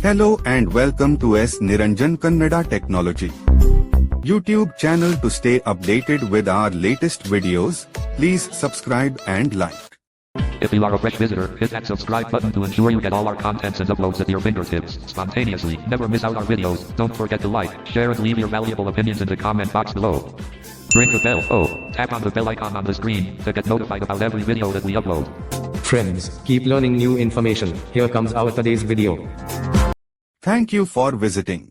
Hello and welcome to S Niranjan Kannada Technology YouTube channel to stay updated with our latest videos. Please subscribe and like. If you are a fresh visitor, hit that subscribe button to ensure you get all our contents and uploads at your fingertips spontaneously. Never miss out our videos. Don't forget to like, share, and leave your valuable opinions in the comment box below. Ring the bell. Oh, tap on the bell icon on the screen to get notified about every video that we upload. Friends, keep learning new information. Here comes our today's video. Thank you for visiting.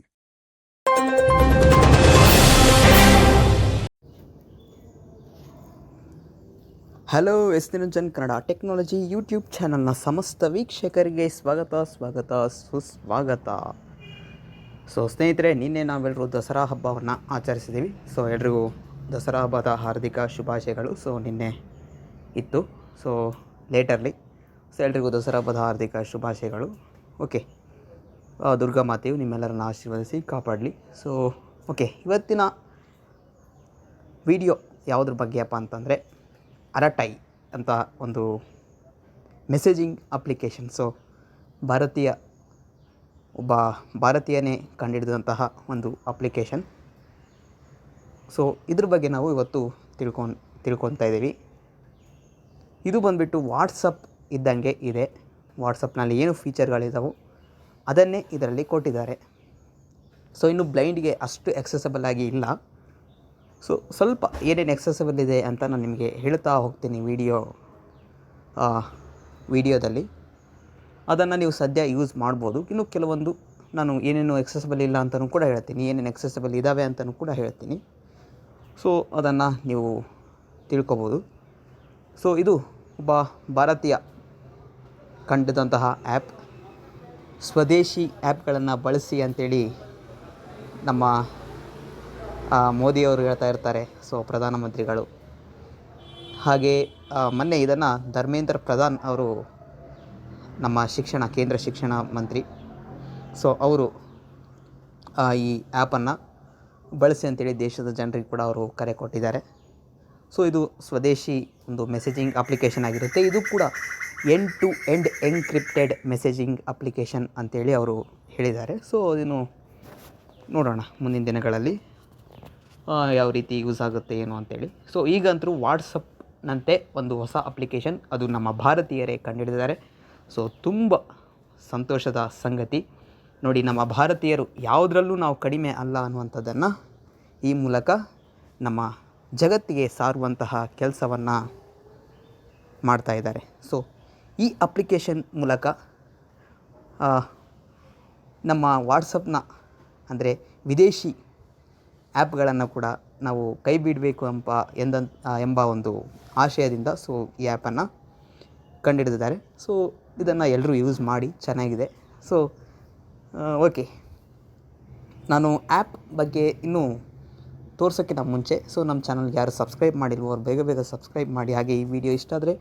Hello S Niranjan Kannada technology YouTube ಚಾನಲ್ನ ಸಮಸ್ತ ವೀಕ್ಷಕರಿಗೆ ಸ್ವಾಗತ ಸ್ವಾಗತ ಸುಸ್ವಾಗತ so ಸ್ನೇಹಿತರೆ ನಿನ್ನೆ ನಾವೆಲ್ಲರೂ ದಸರಾ ಹಬ್ಬವನ್ನು ಆಚರಿಸಿದ್ದೀವಿ ಸೊ ಎಲ್ರಿಗೂ ದಸರಾ ಹಬ್ಬದ ಹಾರ್ದಿಕ ಶುಭಾಶಯಗಳು ಸೊ ನಿನ್ನೆ ಇತ್ತು ಸೊ ಲೇಟರ್ಲಿ ಸೊ ಎಲ್ರಿಗೂ ದಸರಾ ಹಬ್ಬದ ಹಾರ್ದಿಕ ಶುಭಾಶಯಗಳು ಓಕೆ ದುರ್ಗಾ ಮಾತೆಯು ನಿಮ್ಮೆಲ್ಲರನ್ನ ಆಶೀರ್ವದಿಸಿ ಕಾಪಾಡಲಿ. ಸೊ ಓಕೆ ಇವತ್ತಿನ ವಿಡಿಯೋ ಯಾವುದ್ರ ಬಗ್ಗೆಯಪ್ಪ ಅಂತಂದರೆ ಅರಟೈ ಅಂತ ಒಂದು ಮೆಸೇಜಿಂಗ್ ಅಪ್ಲಿಕೇಶನ್ ಸೊ ಭಾರತೀಯ ಒಬ್ಬ ಭಾರತೀಯನೇ ಕಂಡುಹಿಡಿದಂತಹ ಒಂದು ಅಪ್ಲಿಕೇಶನ್ ಸೊ ಇದ್ರ ಬಗ್ಗೆ ನಾವು ಇವತ್ತು ತಿಳ್ಕೊಂಡು ತಿಳ್ಕೊತಾ ಇದ್ದೀವಿ. ಇದು ಬಂದುಬಿಟ್ಟು ವಾಟ್ಸಪ್ ಇದ್ದಂಗೆ ಇದೆ. ವಾಟ್ಸಪ್ನಲ್ಲಿ ಏನು ಫೀಚರ್ಗಳಿದಾವೋ ಅದನ್ನೇ ಇದರಲ್ಲಿ ಕೊಟ್ಟಿದ್ದಾರೆ. ಸೊ ಇನ್ನು ಬ್ಲೈಂಡ್ಗೆ ಅಷ್ಟು ಎಕ್ಸೆಸಬಲ್ ಆಗಿ ಇಲ್ಲ. ಸೊ ಸ್ವಲ್ಪ ಏನೇನು ಎಕ್ಸೆಸಬಲ್ ಇದೆ ಅಂತ ನಾನು ನಿಮಗೆ ಹೇಳ್ತಾ ಹೋಗ್ತೀನಿ ವಿಡಿಯೋ ವಿಡಿಯೋದಲ್ಲಿ ಅದನ್ನು ನೀವು ಸದ್ಯ ಯೂಸ್ ಮಾಡ್ಬೋದು. ಇನ್ನು ಕೆಲವೊಂದು ನಾನು ಏನೇನು ಎಕ್ಸೆಸಬಲ್ ಇಲ್ಲ ಅಂತಲೂ ಕೂಡ ಹೇಳ್ತೀನಿ. ಏನೇನು ಎಕ್ಸೆಸಬಲ್ ಇದ್ದಾವೆ ಅಂತಲೂ ಕೂಡ ಹೇಳ್ತೀನಿ. ಸೊ ಅದನ್ನು ನೀವು ತಿಳ್ಕೊಬೋದು. ಸೊ ಇದು ಒಬ್ಬ ಭಾರತೀಯ ಕಂಡಿದಂತಹ ಆ್ಯಪ್ ಸ್ವದೇಶಿ ಆ್ಯಪ್ಗಳನ್ನು ಬಳಸಿ ಅಂತೇಳಿ ನಮ್ಮ ಮೋದಿಯವರು ಹೇಳ್ತಾ ಇರ್ತಾರೆ, ಸೊ ಪ್ರಧಾನಮಂತ್ರಿಗಳು. ಹಾಗೆ ಮೊನ್ನೆ ಇದನ್ನು ಧರ್ಮೇಂದ್ರ ಪ್ರಧಾನ್ ಅವರು ನಮ್ಮ ಶಿಕ್ಷಣ, ಕೇಂದ್ರ ಶಿಕ್ಷಣ ಮಂತ್ರಿ, ಸೊ ಅವರು ಈ ಆ್ಯಪನ್ನು ಬಳಸಿ ಅಂತೇಳಿ ದೇಶದ ಜನರಿಗೆ ಕೂಡ ಅವರು ಕರೆ ಕೊಟ್ಟಿದ್ದಾರೆ. ಸೊ ಇದು ಸ್ವದೇಶಿ ಒಂದು ಮೆಸೇಜಿಂಗ್ ಅಪ್ಲಿಕೇಶನ್ ಆಗಿರುತ್ತೆ. ಇದು ಕೂಡ end to end encrypted messaging application ಅಂತೇಳಿ ಅವರು ಹೇಳಿದ್ದಾರೆ. ಸೊ ಅದನ್ನು ನೋಡೋಣ ಮುಂದಿನ ದಿನಗಳಲ್ಲಿ ಯಾವ ರೀತಿ ಯೂಸ್ ಆಗುತ್ತೆ ಏನು ಅಂತೇಳಿ. ಸೊ ಈಗಂತೂ ವಾಟ್ಸಪ್ನಂತೆ ಒಂದು ಹೊಸ ಅಪ್ಲಿಕೇಶನ್ ಅದು ನಮ್ಮ ಭಾರತೀಯರೇ ಕಂಡುಹಿಡಿದಿದ್ದಾರೆ ಸೊ ತುಂಬ ಸಂತೋಷದ ಸಂಗತಿ. ನೋಡಿ, ನಮ್ಮ ಭಾರತೀಯರು ಯಾವುದರಲ್ಲೂ ನಾವು ಕಡಿಮೆ ಅಲ್ಲ ಅನ್ನುವಂಥದ್ದನ್ನು ಈ ಮೂಲಕ ನಮ್ಮ ಜಗತ್ತಿಗೆ ಸಾರುವಂತಹ ಕೆಲಸವನ್ನು ಮಾಡ್ತಾ ಇದ್ದಾರೆ. ಸೊ ಈ ಅಪ್ಲಿಕೇಶನ್ ಮೂಲಕ ನಮ್ಮ ವಾಟ್ಸಪ್ನ ಅಂದರೆ ವಿದೇಶಿ ಆ್ಯಪ್ಗಳನ್ನು ಕೂಡ ನಾವು ಕೈ ಬಿಡಬೇಕು ಎಂಬ, ಎಂದ, ಎಂಬ ಒಂದು ಆಶಯದಿಂದ ಸೊ, ಈ ಆ್ಯಪನ್ನು ಕಂಡುಹಿಡಿದಿದ್ದಾರೆ ಸೊ, ಇದನ್ನು ಎಲ್ಲರೂ ಯೂಸ್ ಮಾಡಿ ಚೆನ್ನಾಗಿದೆ. So okay. ನಾನು ಆ್ಯಪ್ ಬಗ್ಗೆ ಇನ್ನೂ ತೋರ್ಸೋಕ್ಕಿಂತ ಮುಂಚೆ, ಸೊ, ನಮ್ಮ ಚಾನಲ್ಗೆ ಯಾರು ಸಬ್ಸ್ಕ್ರೈಬ್ ಮಾಡಿಲ್ವೋ ಅವ್ರು ಬೇಗ ಬೇಗ ಸಬ್ಸ್ಕ್ರೈಬ್ ಮಾಡಿ, ಹಾಗೆ ಈ ವಿಡಿಯೋ ಇಷ್ಟ ಆದರೆ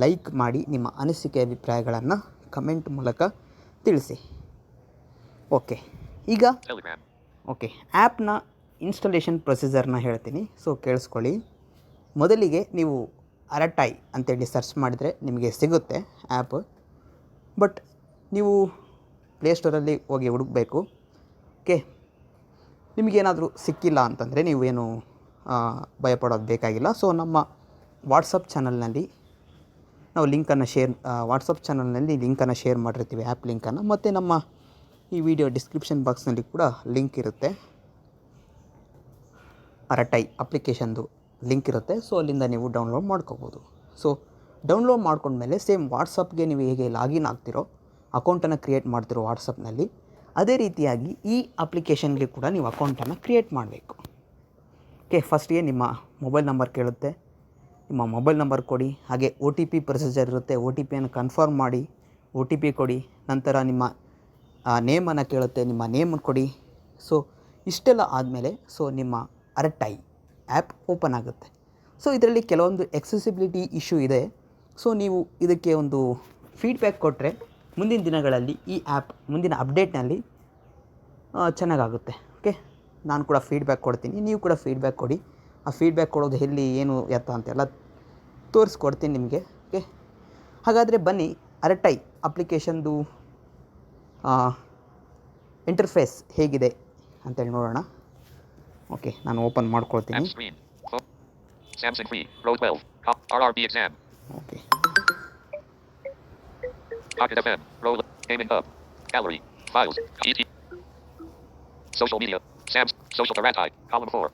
ಲೈಕ್ ಮಾಡಿ ನಿಮ್ಮ ಅನಿಸಿಕೆ ಅಭಿಪ್ರಾಯಗಳನ್ನು ಕಮೆಂಟ್ ಮೂಲಕ ತಿಳಿಸಿ. ಓಕೆ ಈಗ. ಓಕೆ ಆ್ಯಪ್ನ ಇನ್ಸ್ಟಾಲೇಷನ್ ಪ್ರೊಸೀಜರ್ನ ಹೇಳ್ತೀನಿ. ಸೊ ಕೇಳಿಸ್ಕೊಳ್ಳಿ. ಮೊದಲಿಗೆ ನೀವು ಅರಟಾಯ್ ಅಂತೇಳಿ ಸರ್ಚ್ ಮಾಡಿದರೆ ನಿಮಗೆ ಸಿಗುತ್ತೆ ಆ್ಯಪ್. ಬಟ್ ನೀವು ಪ್ಲೇಸ್ಟೋರಲ್ಲಿ ಹೋಗಿ ಹುಡುಕಬೇಕು. ಓಕೆ ನಿಮಗೇನಾದರೂ ಸಿಕ್ಕಿಲ್ಲ ಅಂತಂದರೆ ನೀವೇನು ಭಯಪಡೋದು ಬೇಕಾಗಿಲ್ಲ. ಸೊ ನಮ್ಮ ವಾಟ್ಸಪ್ ಚಾನಲ್ನಲ್ಲಿ ನಾವು ಲಿಂಕನ್ನು ಶೇರ್ ವಾಟ್ಸಪ್ ಚಾನಲ್ನಲ್ಲಿ ಲಿಂಕನ್ನು ಶೇರ್ ಮಾಡಿರ್ತೀವಿ ಆ್ಯಪ್ ಲಿಂಕನ್ನು. ಮತ್ತು ನಮ್ಮ ಈ ವಿಡಿಯೋ ಡಿಸ್ಕ್ರಿಪ್ಷನ್ ಬಾಕ್ಸ್ನಲ್ಲಿ ಕೂಡ ಲಿಂಕ್ ಇರುತ್ತೆ. ಅರಟೈ ಅಪ್ಲಿಕೇಶನ್ದು ಲಿಂಕ್ ಇರುತ್ತೆ. ಸೊ ಅಲ್ಲಿಂದ ನೀವು ಡೌನ್ಲೋಡ್ ಮಾಡ್ಕೋಬೋದು. ಸೊ ಡೌನ್ಲೋಡ್ ಮಾಡ್ಕೊಂಡ್ಮೇಲೆ ಸೇಮ್ ವಾಟ್ಸಪ್ಗೆ ನೀವು ಹೇಗೆ ಲಾಗಿನ್ ಆಗ್ತಿರೋ ಅಕೌಂಟನ್ನು ಕ್ರಿಯೇಟ್ ಮಾಡ್ತಿರೋ ವಾಟ್ಸಪ್ನಲ್ಲಿ ಅದೇ ರೀತಿಯಾಗಿ ಈ ಅಪ್ಲಿಕೇಶನ್ಗೆ ಕೂಡ ನೀವು ಅಕೌಂಟನ್ನು ಕ್ರಿಯೇಟ್ ಮಾಡಬೇಕು. ಓಕೆ ಫಸ್ಟ್ಗೆ ನಿಮ್ಮ ಮೊಬೈಲ್ ನಂಬರ್ ಕೇಳುತ್ತೆ. ನಿಮ್ಮ ಮೊಬೈಲ್ ನಂಬರ್ ಕೊಡಿ, ಹಾಗೆ ಒ ಟಿ ಪಿ ಪ್ರೊಸೀಜರ್ ಇರುತ್ತೆ, ಒ ಟಿ ಪಿಯನ್ನು ಕನ್ಫರ್ಮ್ ಮಾಡಿ, ಒ ಟಿ ಪಿ ಕೊಡಿ, ನಂತರ ನಿಮ್ಮ ನೇಮನ್ನು ಕೇಳುತ್ತೆ, ನಿಮ್ಮ ನೇಮ್ ಕೊಡಿ. ಸೊ, ಇಷ್ಟೆಲ್ಲ ಆದಮೇಲೆ, ಸೊ, ನಿಮ್ಮ ಅರಟೈ ಆ್ಯಪ್ ಓಪನ್ ಆಗುತ್ತೆ. ಸೊ, ಇದರಲ್ಲಿ ಕೆಲವೊಂದು ಎಕ್ಸೆಸಿಬಿಲಿಟಿ ಇಶ್ಯೂ ಇದೆ. ಸೊ, ನೀವು ಇದಕ್ಕೆ ಒಂದು ಫೀಡ್ಬ್ಯಾಕ್ ಕೊಟ್ಟರೆ ಮುಂದಿನ ದಿನಗಳಲ್ಲಿ ಈ ಆ್ಯಪ್, ಮುಂದಿನ ಅಪ್ಡೇಟ್ನಲ್ಲಿ ಚೆನ್ನಾಗಾಗುತ್ತೆ. ಓಕೆ? ನಾನು ಕೂಡ ಫೀಡ್ಬ್ಯಾಕ್ ಕೊಡ್ತೀನಿ, ನೀವು ಕೂಡ ಫೀಡ್ಬ್ಯಾಕ್ ಕೊಡಿ. ಆ ಫೀಡ್ಬ್ಯಾಕ್ ಕೊಡೋದು ಎಲ್ಲಿ, ಏನು ಎತ್ತ ಅಂತೆಲ್ಲ ತೋರಿಸ್ಕೊಡ್ತೀನಿ ನಿಮಗೆ ಓಕೆ ಹಾಗಾದರೆ ಬನ್ನಿ ಅರಟೈ ಅಪ್ಲಿಕೇಶನ್ದು ಇಂಟರ್ಫೇಸ್ ಹೇಗಿದೆ ಅಂತೇಳಿ ನೋಡೋಣ. ಓಕೆ ನಾನು ಓಪನ್ ಮಾಡ್ಕೊಳ್ತೀನಿ. ಓಕೆ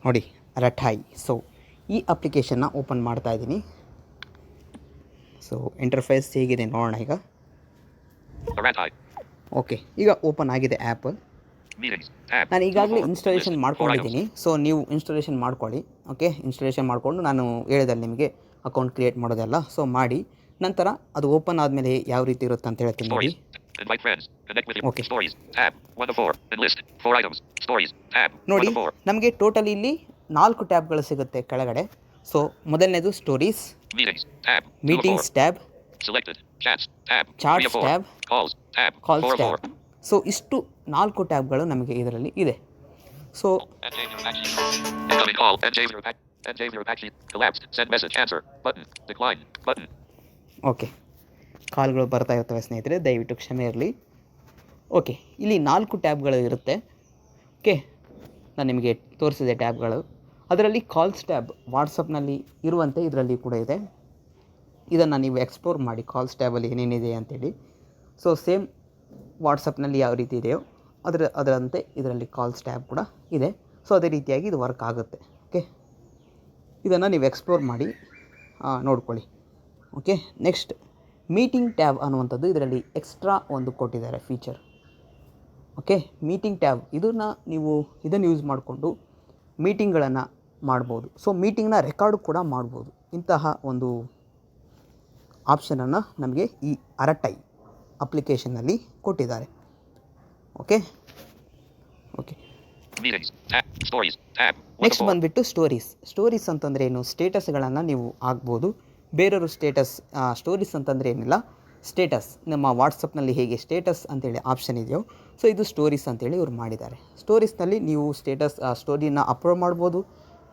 ನೋಡಿ ಅರೆಕ್ ಟೈ ಸೊ ಈ ಅಪ್ಲಿಕೇಶನ್ನ ಓಪನ್ ಮಾಡ್ತಾ ಇದ್ದೀನಿ. ಸೊ ಇಂಟರ್ಫೇಸ್ ಹೇಗಿದೆ ನೋಡೋಣ ಈಗ ಓಕೆ ಈಗ ಓಪನ್ ಆಗಿದೆ ಆ್ಯಪ್ ನಾನು ಈಗಾಗಲೇ 2 of 4. ಇನ್ಸ್ಟಾಲೇಷನ್ ಮಾಡ್ಕೊಂಡಿದ್ದೀನಿ ಸೊ ನೀವು ಇನ್ಸ್ಟಾಲೇಷನ್ ಮಾಡ್ಕೊಳ್ಳಿ ಓಕೆ ಇನ್ಸ್ಟಾಲೇಷನ್ ಮಾಡಿಕೊಂಡು ನಾನು ಹೇಳಿದಲ್ಲಿ ನಿಮಗೆ ಅಕೌಂಟ್ ಕ್ರಿಯೇಟ್ ಮಾಡೋದೆಲ್ಲ ಸೊ ಮಾಡಿ ನಂತರ ಅದು ಓಪನ್ ಆದಮೇಲೆ ಯಾವ ರೀತಿ ಇರುತ್ತೆ ಅಂತ ಹೇಳ್ತೀನಿ ನೋಡಿ Stories. Invite friends. Connect with you. Okay. Stories. Tab. 1 of 4. Enlist. 4 items. Stories. Tab. 1 ನೋಡಿ ನಮಗೆ ಟೋಟಲಿ ಇಲ್ಲಿ ನಾಲ್ಕು ಟ್ಯಾಬ್ಗಳು ಸಿಗುತ್ತೆ ಕೆಳಗಡೆ ಸೊ ಮೊದಲನೇದು stories ವೀಕ್ಷಿ meetings tab selected chats tab ಓ ಟ್ಯಾಬ್ ಫೋರ್ ಫೋರ್ ಸೊ ಇಷ್ಟು ನಾಲ್ಕು ಟ್ಯಾಬ್ಗಳು ನಮಗೆ ಇದರಲ್ಲಿ ಇದೆ. ಸೊ ದಟ್ ವಿ ಆಲ್ ಎಜೇ ವಿರ್ ಬ್ಯಾಕ್ ಓಕೆ ಕಾಲ್ಗಳು ಬರ್ತಾ ಇರುತ್ತವೆ ಸ್ನೇಹಿತರೆ ದಯವಿಟ್ಟು ಕ್ಷಮೆ ಇರಲಿ. ಓಕೆ ಇಲ್ಲಿ ನಾಲ್ಕು ಟ್ಯಾಬ್ಗಳು ಇರುತ್ತೆ. ಓಕೆ ನಾನು ನಿಮಗೆ ತೋರಿಸಿದೆ ಟ್ಯಾಬ್ಗಳು. ಅದರಲ್ಲಿ ಕಾಲ್ಸ್ ಟ್ಯಾಬ್ ವಾಟ್ಸಪ್ನಲ್ಲಿ ಇರುವಂತೆ ಇದರಲ್ಲಿ ಕೂಡ ಇದೆ. ಇದನ್ನು ನೀವು ಎಕ್ಸ್ಪ್ಲೋರ್ ಮಾಡಿ ಕಾಲ್ಸ್ ಟ್ಯಾಬಲ್ಲಿ ಏನೇನಿದೆ ಅಂತೇಳಿ. ಸೊ ಸೇಮ್ ವಾಟ್ಸಪ್ನಲ್ಲಿ ಯಾವ ರೀತಿ ಇದೆಯೋ ಅದರ, ಅದರಂತೆ ಇದರಲ್ಲಿ ಕಾಲ್ಸ್ ಟ್ಯಾಬ್ ಕೂಡ ಇದೆ. ಸೊ ಅದೇ ರೀತಿಯಾಗಿ ಇದು ವರ್ಕ್ ಆಗುತ್ತೆ. ಓಕೆ ಇದನ್ನು ನೀವು ಎಕ್ಸ್ಪ್ಲೋರ್ ಮಾಡಿ ನೋಡ್ಕೊಳ್ಳಿ. ಓಕೆ ನೆಕ್ಸ್ಟ್ ಮೀಟಿಂಗ್ ಟ್ಯಾಬ್ ಅನ್ನುವಂಥದ್ದು ಇದರಲ್ಲಿ ಎಕ್ಸ್ಟ್ರಾ ಒಂದು ಕೊಟ್ಟಿದ್ದಾರೆ ಫೀಚರ್ ಓಕೆ ಮೀಟಿಂಗ್ ಟ್ಯಾಬ್ ಇದನ್ನು ನೀವು, ಇದನ್ನು ಯೂಸ್ ಮಾಡಿಕೊಂಡು ಮೀಟಿಂಗ್ಗಳನ್ನು ಮಾಡ್ಬೋದು ಸೊ ಮೀಟಿಂಗ್ನ ರೆಕಾರ್ಡ್ ಕೂಡ ಮಾಡ್ಬೋದು ಇಂತಹ ಒಂದು ಆಪ್ಷನನ್ನು ನಮಗೆ ಈ ಅರಟೈ ಅಪ್ಲಿಕೇಶನ್ನಲ್ಲಿ ಕೊಟ್ಟಿದ್ದಾರೆ okay okay Meetings. Tab. Stories. Tab. 1 of next 4. ಬಂದುಬಿಟ್ಟು ಸ್ಟೋರೀಸ್ ಸ್ಟೋರೀಸ್ ಅಂತಂದರೆ ಏನು ಸ್ಟೇಟಸ್ಗಳನ್ನು ನೀವು ಆಗ್ಬೋದು ಬೇರೆಯವರು ಸ್ಟೇಟಸ್ ಸ್ಟೋರೀಸ್ ಅಂತಂದರೆ ಏನಿಲ್ಲ ಸ್ಟೇಟಸ್ ನಮ್ಮ ವಾಟ್ಸಪ್ನಲ್ಲಿ ಹೇಗೆ ಸ್ಟೇಟಸ್ ಅಂತೇಳಿ ಆಪ್ಷನ್ ಇದೆಯೋ ಸೊ ಇದು ಸ್ಟೋರೀಸ್ ಅಂತೇಳಿ ಇವ್ರು ಮಾಡಿದ್ದಾರೆ ಸ್ಟೋರೀಸ್ನಲ್ಲಿ ನೀವು ಸ್ಟೇಟಸ್ ಸ್ಟೋರಿನ ಅಪ್ಲೋಡ್ ಮಾಡ್ಬೋದು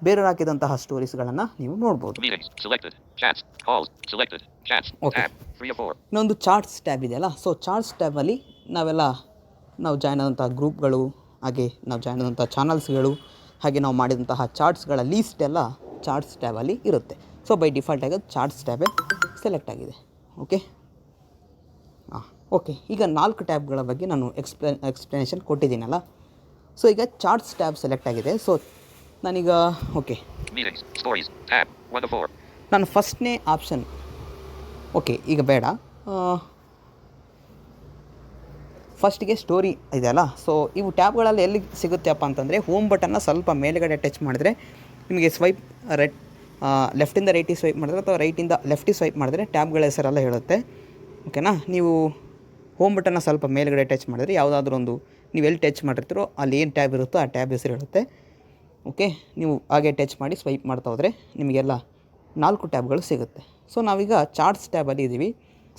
ಬೇರೆಯವ್ರು ಹಾಕಿದಂತಹ ಸ್ಟೋರೀಸ್ಗಳನ್ನು ನೀವು ನೋಡ್ಬೋದು okay Selected. Chats. Calls. Selected. Chats. Okay. Tab. 3 of 4. ಇನ್ನೊಂದು ಚಾರ್ಟ್ಸ್ ಟ್ಯಾಬ್ ಇದೆಯಲ್ಲ ಸೊ ಚಾರ್ಟ್ಸ್ ಟ್ಯಾಬಲ್ಲಿ ನಾವೆಲ್ಲ ನಾವು ಜಾಯ್ನ್ ಆದಂಥ ಗ್ರೂಪ್ಗಳು ಹಾಗೆ ನಾವು ಜಾಯ್ನ್ ಆದಂಥ ಚಾನಲ್ಸ್ಗಳು ಹಾಗೆ ನಾವು ಮಾಡಿದಂತಹ ಚಾರ್ಟ್ಸ್ಗಳ ಲೀಸ್ಟ್ ಎಲ್ಲ ಚಾರ್ಟ್ಸ್ ಟ್ಯಾಬಲ್ಲಿ ಇರುತ್ತೆ ಸೊ ಬೈ ಡಿಫಾಲ್ಟ್ ಆಗಿ ಚಾರ್ಟ್ಸ್ ಟ್ಯಾಬೇ ಸೆಲೆಕ್ಟ್ ಆಗಿದೆ ಓಕೆ ಹಾಂ ಓಕೆ ಈಗ ನಾಲ್ಕು ಟ್ಯಾಬ್ಗಳ ಬಗ್ಗೆ ನಾನು ಎಕ್ಸ್ಪ್ಲೇ ಎಕ್ಸ್ಪ್ಲನೇಷನ್ ಕೊಟ್ಟಿದ್ದೀನಲ್ಲ ಸೊ ಈಗ ಚಾರ್ಟ್ಸ್ ಟ್ಯಾಬ್ ಸೆಲೆಕ್ಟ್ ಆಗಿದೆ ಸೊ ನಾನೀಗ okay Meetings. Stories. Tab. 1 of 4. ನಾನು ಫಸ್ಟ್ನೇ ಆಪ್ಷನ್ ಓಕೆ ಈಗ ಬೇಡ ಫಸ್ಟಿಗೆ ಸ್ಟೋರಿ ಇದೆಯಲ್ಲ ಸೊ ಇವು ಟ್ಯಾಬ್ಗಳಲ್ಲಿ ಎಲ್ಲಿ ಸಿಗುತ್ತೆಪ್ಪ ಅಂತಂದರೆ ಹೋಮ್ ಬಟನ್ನ ಸ್ವಲ್ಪ ಮೇಲುಗಡೆ ಟಚ್ ಮಾಡಿದ್ರೆ ನಿಮಗೆ ಸ್ವೈಪ್ ರೆಡ್ ಲೆಫ್ಟಿಂದ ರೈಟಿಗೆ ಸ್ವೈಪ್ ಮಾಡಿದ್ರೆ ಅಥವಾ ರೈಟಿಂದ ಲೆಫ್ಟಿಗೆ ಸ್ವೈಪ್ ಮಾಡಿದ್ರೆ ಟ್ಯಾಬ್ಗಳ ಹೆಸರೆಲ್ಲ ಹೇಳುತ್ತೆ ಓಕೆನಾ ನೀವು ಹೋಮ್ ಬಟನ್ನ ಸ್ವಲ್ಪ ಮೇಲುಗಡೆ ಟಚ್ ಮಾಡಿದ್ರೆ ಯಾವುದಾದ್ರೂ ಒಂದು ನೀವು ಎಲ್ಲಿ ಟಚ್ ಮಾಡಿರ್ತೀರೋ ಅಲ್ಲಿ ಏನು ಟ್ಯಾಬ್ ಇರುತ್ತೋ ಆ ಟ್ಯಾಬ್ ಹೆಸರು ಹೇಳುತ್ತೆ ಓಕೆ? ನೀವು ಹಾಗೆ ಟಚ್ ಮಾಡಿ ಸ್ವೈಪ್ ಮಾಡ್ತಾ ಹೋದರೆ ನಿಮಗೆಲ್ಲ ನಾಲ್ಕು ಟ್ಯಾಬ್ಗಳು ಸಿಗುತ್ತೆ. ಸೊ ನಾವೀಗ ಚಾರ್ಟ್ಸ್ ಟ್ಯಾಬಲ್ಲಿ ಇದ್ದೀವಿ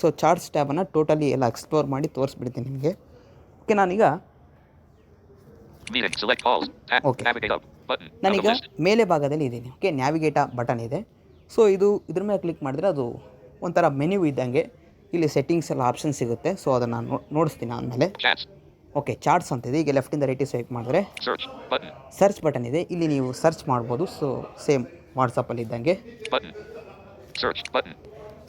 ಸೊ ಚಾರ್ಟ್ಸ್ ಟ್ಯಾಬನ್ನು ಟೋಟಲಿ ಎಲ್ಲ ಎಕ್ಸ್ಪ್ಲೋರ್ ಮಾಡಿ ತೋರಿಸ್ಬಿಡ್ತೀನಿ ನಿಮಗೆ. ಓಕೆ ನಾನೀಗ ಓಕೆ. ನಾನೀಗ ಮೇಲೆ ಭಾಗದಲ್ಲಿ ಇದ್ದೀನಿ ಓಕೆ ನ್ಯಾವಿಗೇಟ ಬಟನ್ ಇದೆ. ಸೊ ಇದು ಇದ್ರ ಮೇಲೆ ಕ್ಲಿಕ್ ಮಾಡಿದ್ರೆ ಅದು ಒಂಥರ ಮೆನ್ಯೂ ಇದ್ದಂಗೆ. ಇಲ್ಲಿ ಸೆಟ್ಟಿಂಗ್ಸ್ ಎಲ್ಲ ಆಪ್ಷನ್ ಸಿಗುತ್ತೆ. ಸೊ ಅದನ್ನು ನೋಡಿಸ್ತೀನಿ ಆದಮೇಲೆ. ಓಕೆ ಚಾರ್ಟ್ಸ್ ಅಂತಿದೆ. ಈಗ ಲೆಫ್ಟಿಂದ ರೈಟಿಗೆ ಸ್ವೈಪ್ ಮಾಡಿದ್ರೆ. ಸರ್ಚ್ ಬಟನ್ ಇದೆ. ಇಲ್ಲಿ ನೀವು ಸರ್ಚ್ ಮಾಡ್ಬೋದು. ಸೊ ಸೇಮ್ ವಾಟ್ಸಪ್ಪಲ್ಲಿ ಇದ್ದಂಗೆ.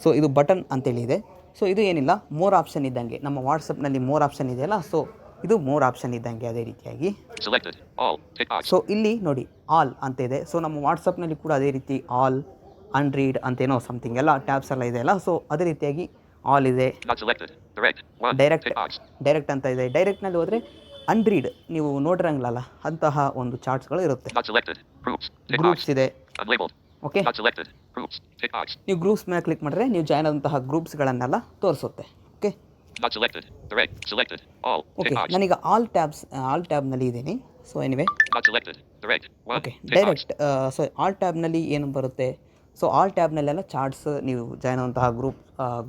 ಸೊ ಇದು ಬಟನ್ ಅಂತೇಳಿ ಇದೆ. ಸೊ ಇದು ಏನಿಲ್ಲ ಮೋರ್ ಆಪ್ಷನ್ ಇದ್ದಂಗೆ. ನಮ್ಮ ವಾಟ್ಸಪ್ನಲ್ಲಿ ಮೋರ್ ಆಪ್ಷನ್ ಇದೆಯಲ್ಲ ಸೊ ಇದು ಮೋರ್ ಆಪ್ಷನ್ ಇದ್ದಂಗೆ ಅದೇ ರೀತಿಯಾಗಿ. ಸೊ ಇಲ್ಲಿ ನೋಡಿ ಆಲ್ ಅಂತ ಇದೆ ಸೊ ನಮ್ಮ ವಾಟ್ಸಪ್ನಲ್ಲಿ ಕೂಡ ಅದೇ ರೀತಿ ಆಲ್ ಅನ್ರೀಡ್ ಅಂತೇನೋ ಸಮಥಿಂಗ್ ಎಲ್ಲ ಟ್ಯಾಬ್ಸ್ ಎಲ್ಲ ಇದೆಯಲ್ಲ ಸೊ ಅದೇ ರೀತಿಯಾಗಿ ಆಲ್ ಇದೆ. Not selected. Direct. 1. Direct. Direct ಅಂತ ಇದೆ ಡೈರೆಕ್ಟ್ನಲ್ಲಿ ಹೋದರೆ ಅನ್ರೀಡ್ ನೀವು ನೋಡಿರಂಗಿಲ್ಲ ಅಂತಹ ಒಂದು ಚಾರ್ಟ್ಸ್ಗಳು ಇರುತ್ತೆ. ಗ್ರೂಪ್ಸ್ ಇದೆ ಓಕೆ. ನೀವು ಗ್ರೂಪ್ಸ್ ಮೇಲೆ ಕ್ಲಿಕ್ ಮಾಡಿದ್ರೆ ನೀವು ಜಾಯ್ನ್ ಆದಂತಹ ಗ್ರೂಪ್ಸ್ಗಳನ್ನೆಲ್ಲ ತೋರಿಸುತ್ತೆ ಓಕೆ. ಓಕೆ. ನಾನೀಗ ಆಲ್ ಟ್ಯಾಬ್ಸ್ ಆಲ್ ಟ್ಯಾಬ್ನಲ್ಲಿ ಇದ್ದೀನಿ so anyway Not selected. Direct. 1. Okay direct so all ಟ್ಯಾಬ್ನಲ್ಲಿ ಏನು ಬರುತ್ತೆ ಸೊ ಆಲ್ ಟ್ಯಾಬ್ನಲ್ಲೆಲ್ಲ ಚಾರ್ಟ್ಸ್ ನೀವು ಜಾಯ್ನ್ ಆದಂತಹ ಗ್ರೂಪ್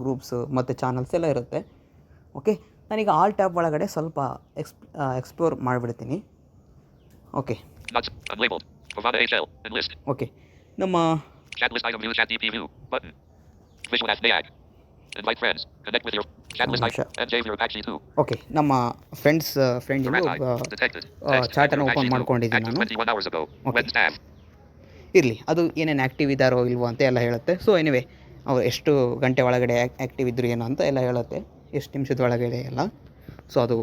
ಗ್ರೂಪ್ಸ್ ಮತ್ತು ಚಾನಲ್ಸ್ ಎಲ್ಲ ಇರುತ್ತೆ ಓಕೆ? ನಾನೀಗ ಆಲ್ ಟ್ಯಾಬ್ ಒಳಗಡೆ ಸ್ವಲ್ಪ ಎಕ್ಸ್ ಎಕ್ಸ್ಪ್ಲೋರ್ ಮಾಡಿಬಿಡ್ತೀನಿ. ಓಕೆ? ಓಕೆ. ನಮ್ಮ ಓಕೆ. ನಮ್ಮ ಫ್ರೆಂಡ್ಸ್ ಫ್ರೆಂಡ್ ಚಾರ್ಟ್ ಅನ್ನು ಓಪನ್ ಮಾಡ್ಕೊಂಡಿದ್ದೀನಿ ನಾನು. ಇರಲಿ. ಅದು ಏನೇನು ಆ್ಯಕ್ಟಿವ್ ಇದ್ದಾರೋ ಇಲ್ವೋ ಅಂತ ಎಲ್ಲ ಹೇಳುತ್ತೆ. ಸೊ ಎನಿವೆ ಅವ್ರು ಎಷ್ಟು ಗಂಟೆ ಒಳಗಡೆ ಆ್ಯಕ್ಟಿವ್ ಇದ್ರು ಏನೋ ಅಂತ ಎಲ್ಲ ಹೇಳುತ್ತೆ. ಎಷ್ಟು ನಿಮಿಷದೊಳಗಡೆ ಎಲ್ಲ ಸೊ ಅದು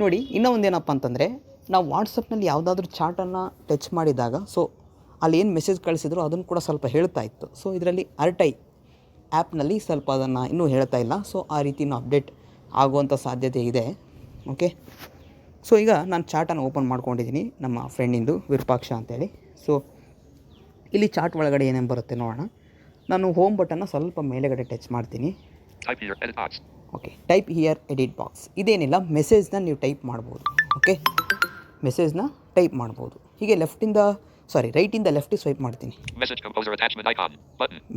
ನೋಡಿ ಇನ್ನೂ ಒಂದೇನಪ್ಪ ಅಂತಂದರೆ, ನಾವು ವಾಟ್ಸಪ್ನಲ್ಲಿ ಯಾವುದಾದ್ರೂ ಚಾಟನ್ನು ಟಚ್ ಮಾಡಿದಾಗ ಸೊ ಅಲ್ಲಿ ಏನು ಮೆಸೇಜ್ ಕಳಿಸಿದ್ರು ಅದನ್ನು ಕೂಡ ಸ್ವಲ್ಪ ಹೇಳ್ತಾ ಇತ್ತು. ಸೊ ಇದರಲ್ಲಿ ಅರ್ಟೈ ಆ್ಯಪ್ನಲ್ಲಿ ಸ್ವಲ್ಪ ಅದನ್ನು ಇನ್ನೂ ಹೇಳ್ತಾ ಇಲ್ಲ. ಸೊ ಆ ರೀತಿ ಇನ್ನೂ ಅಪ್ಡೇಟ್ ಆಗುವಂಥ ಸಾಧ್ಯತೆ ಇದೆ. ಓಕೆ ಸೊ ಈಗ ನಾನು ಚಾಟನ್ನು ಓಪನ್ ಮಾಡ್ಕೊಂಡಿದ್ದೀನಿ ನಮ್ಮ ಫ್ರೆಂಡಿಂದು ವಿರೂಪಾಕ್ಷ ಅಂತೇಳಿ. ಸೊ ಇಲ್ಲಿ ಚಾಟ್ ಒಳಗಡೆ ಏನೇನು ಬರುತ್ತೆ ನೋಡೋಣ. ನಾನು ಹೋಮ್ ಬಟನ್ನ ಸ್ವಲ್ಪ ಮೇಲೆಗಡೆ ಟಚ್ ಮಾಡ್ತೀನಿ. Okay type here edit box ಇದೇನಿಲ್ಲ ಮೆಸೇಜ್ನ ನೀವು ಟೈಪ್ ಮಾಡ್ಬೋದು. ಓಕೆ ಮೆಸೇಜ್ನ ಟೈಪ್ ಮಾಡ್ಬೋದು. ಹೀಗೆ ಲೆಫ್ಟಿಂದ ಸಾರಿ ರೈಟಿಂದ ಲೆಫ್ಟ್ ಸ್ವೈಪ್ ಮಾಡ್ತೀನಿ.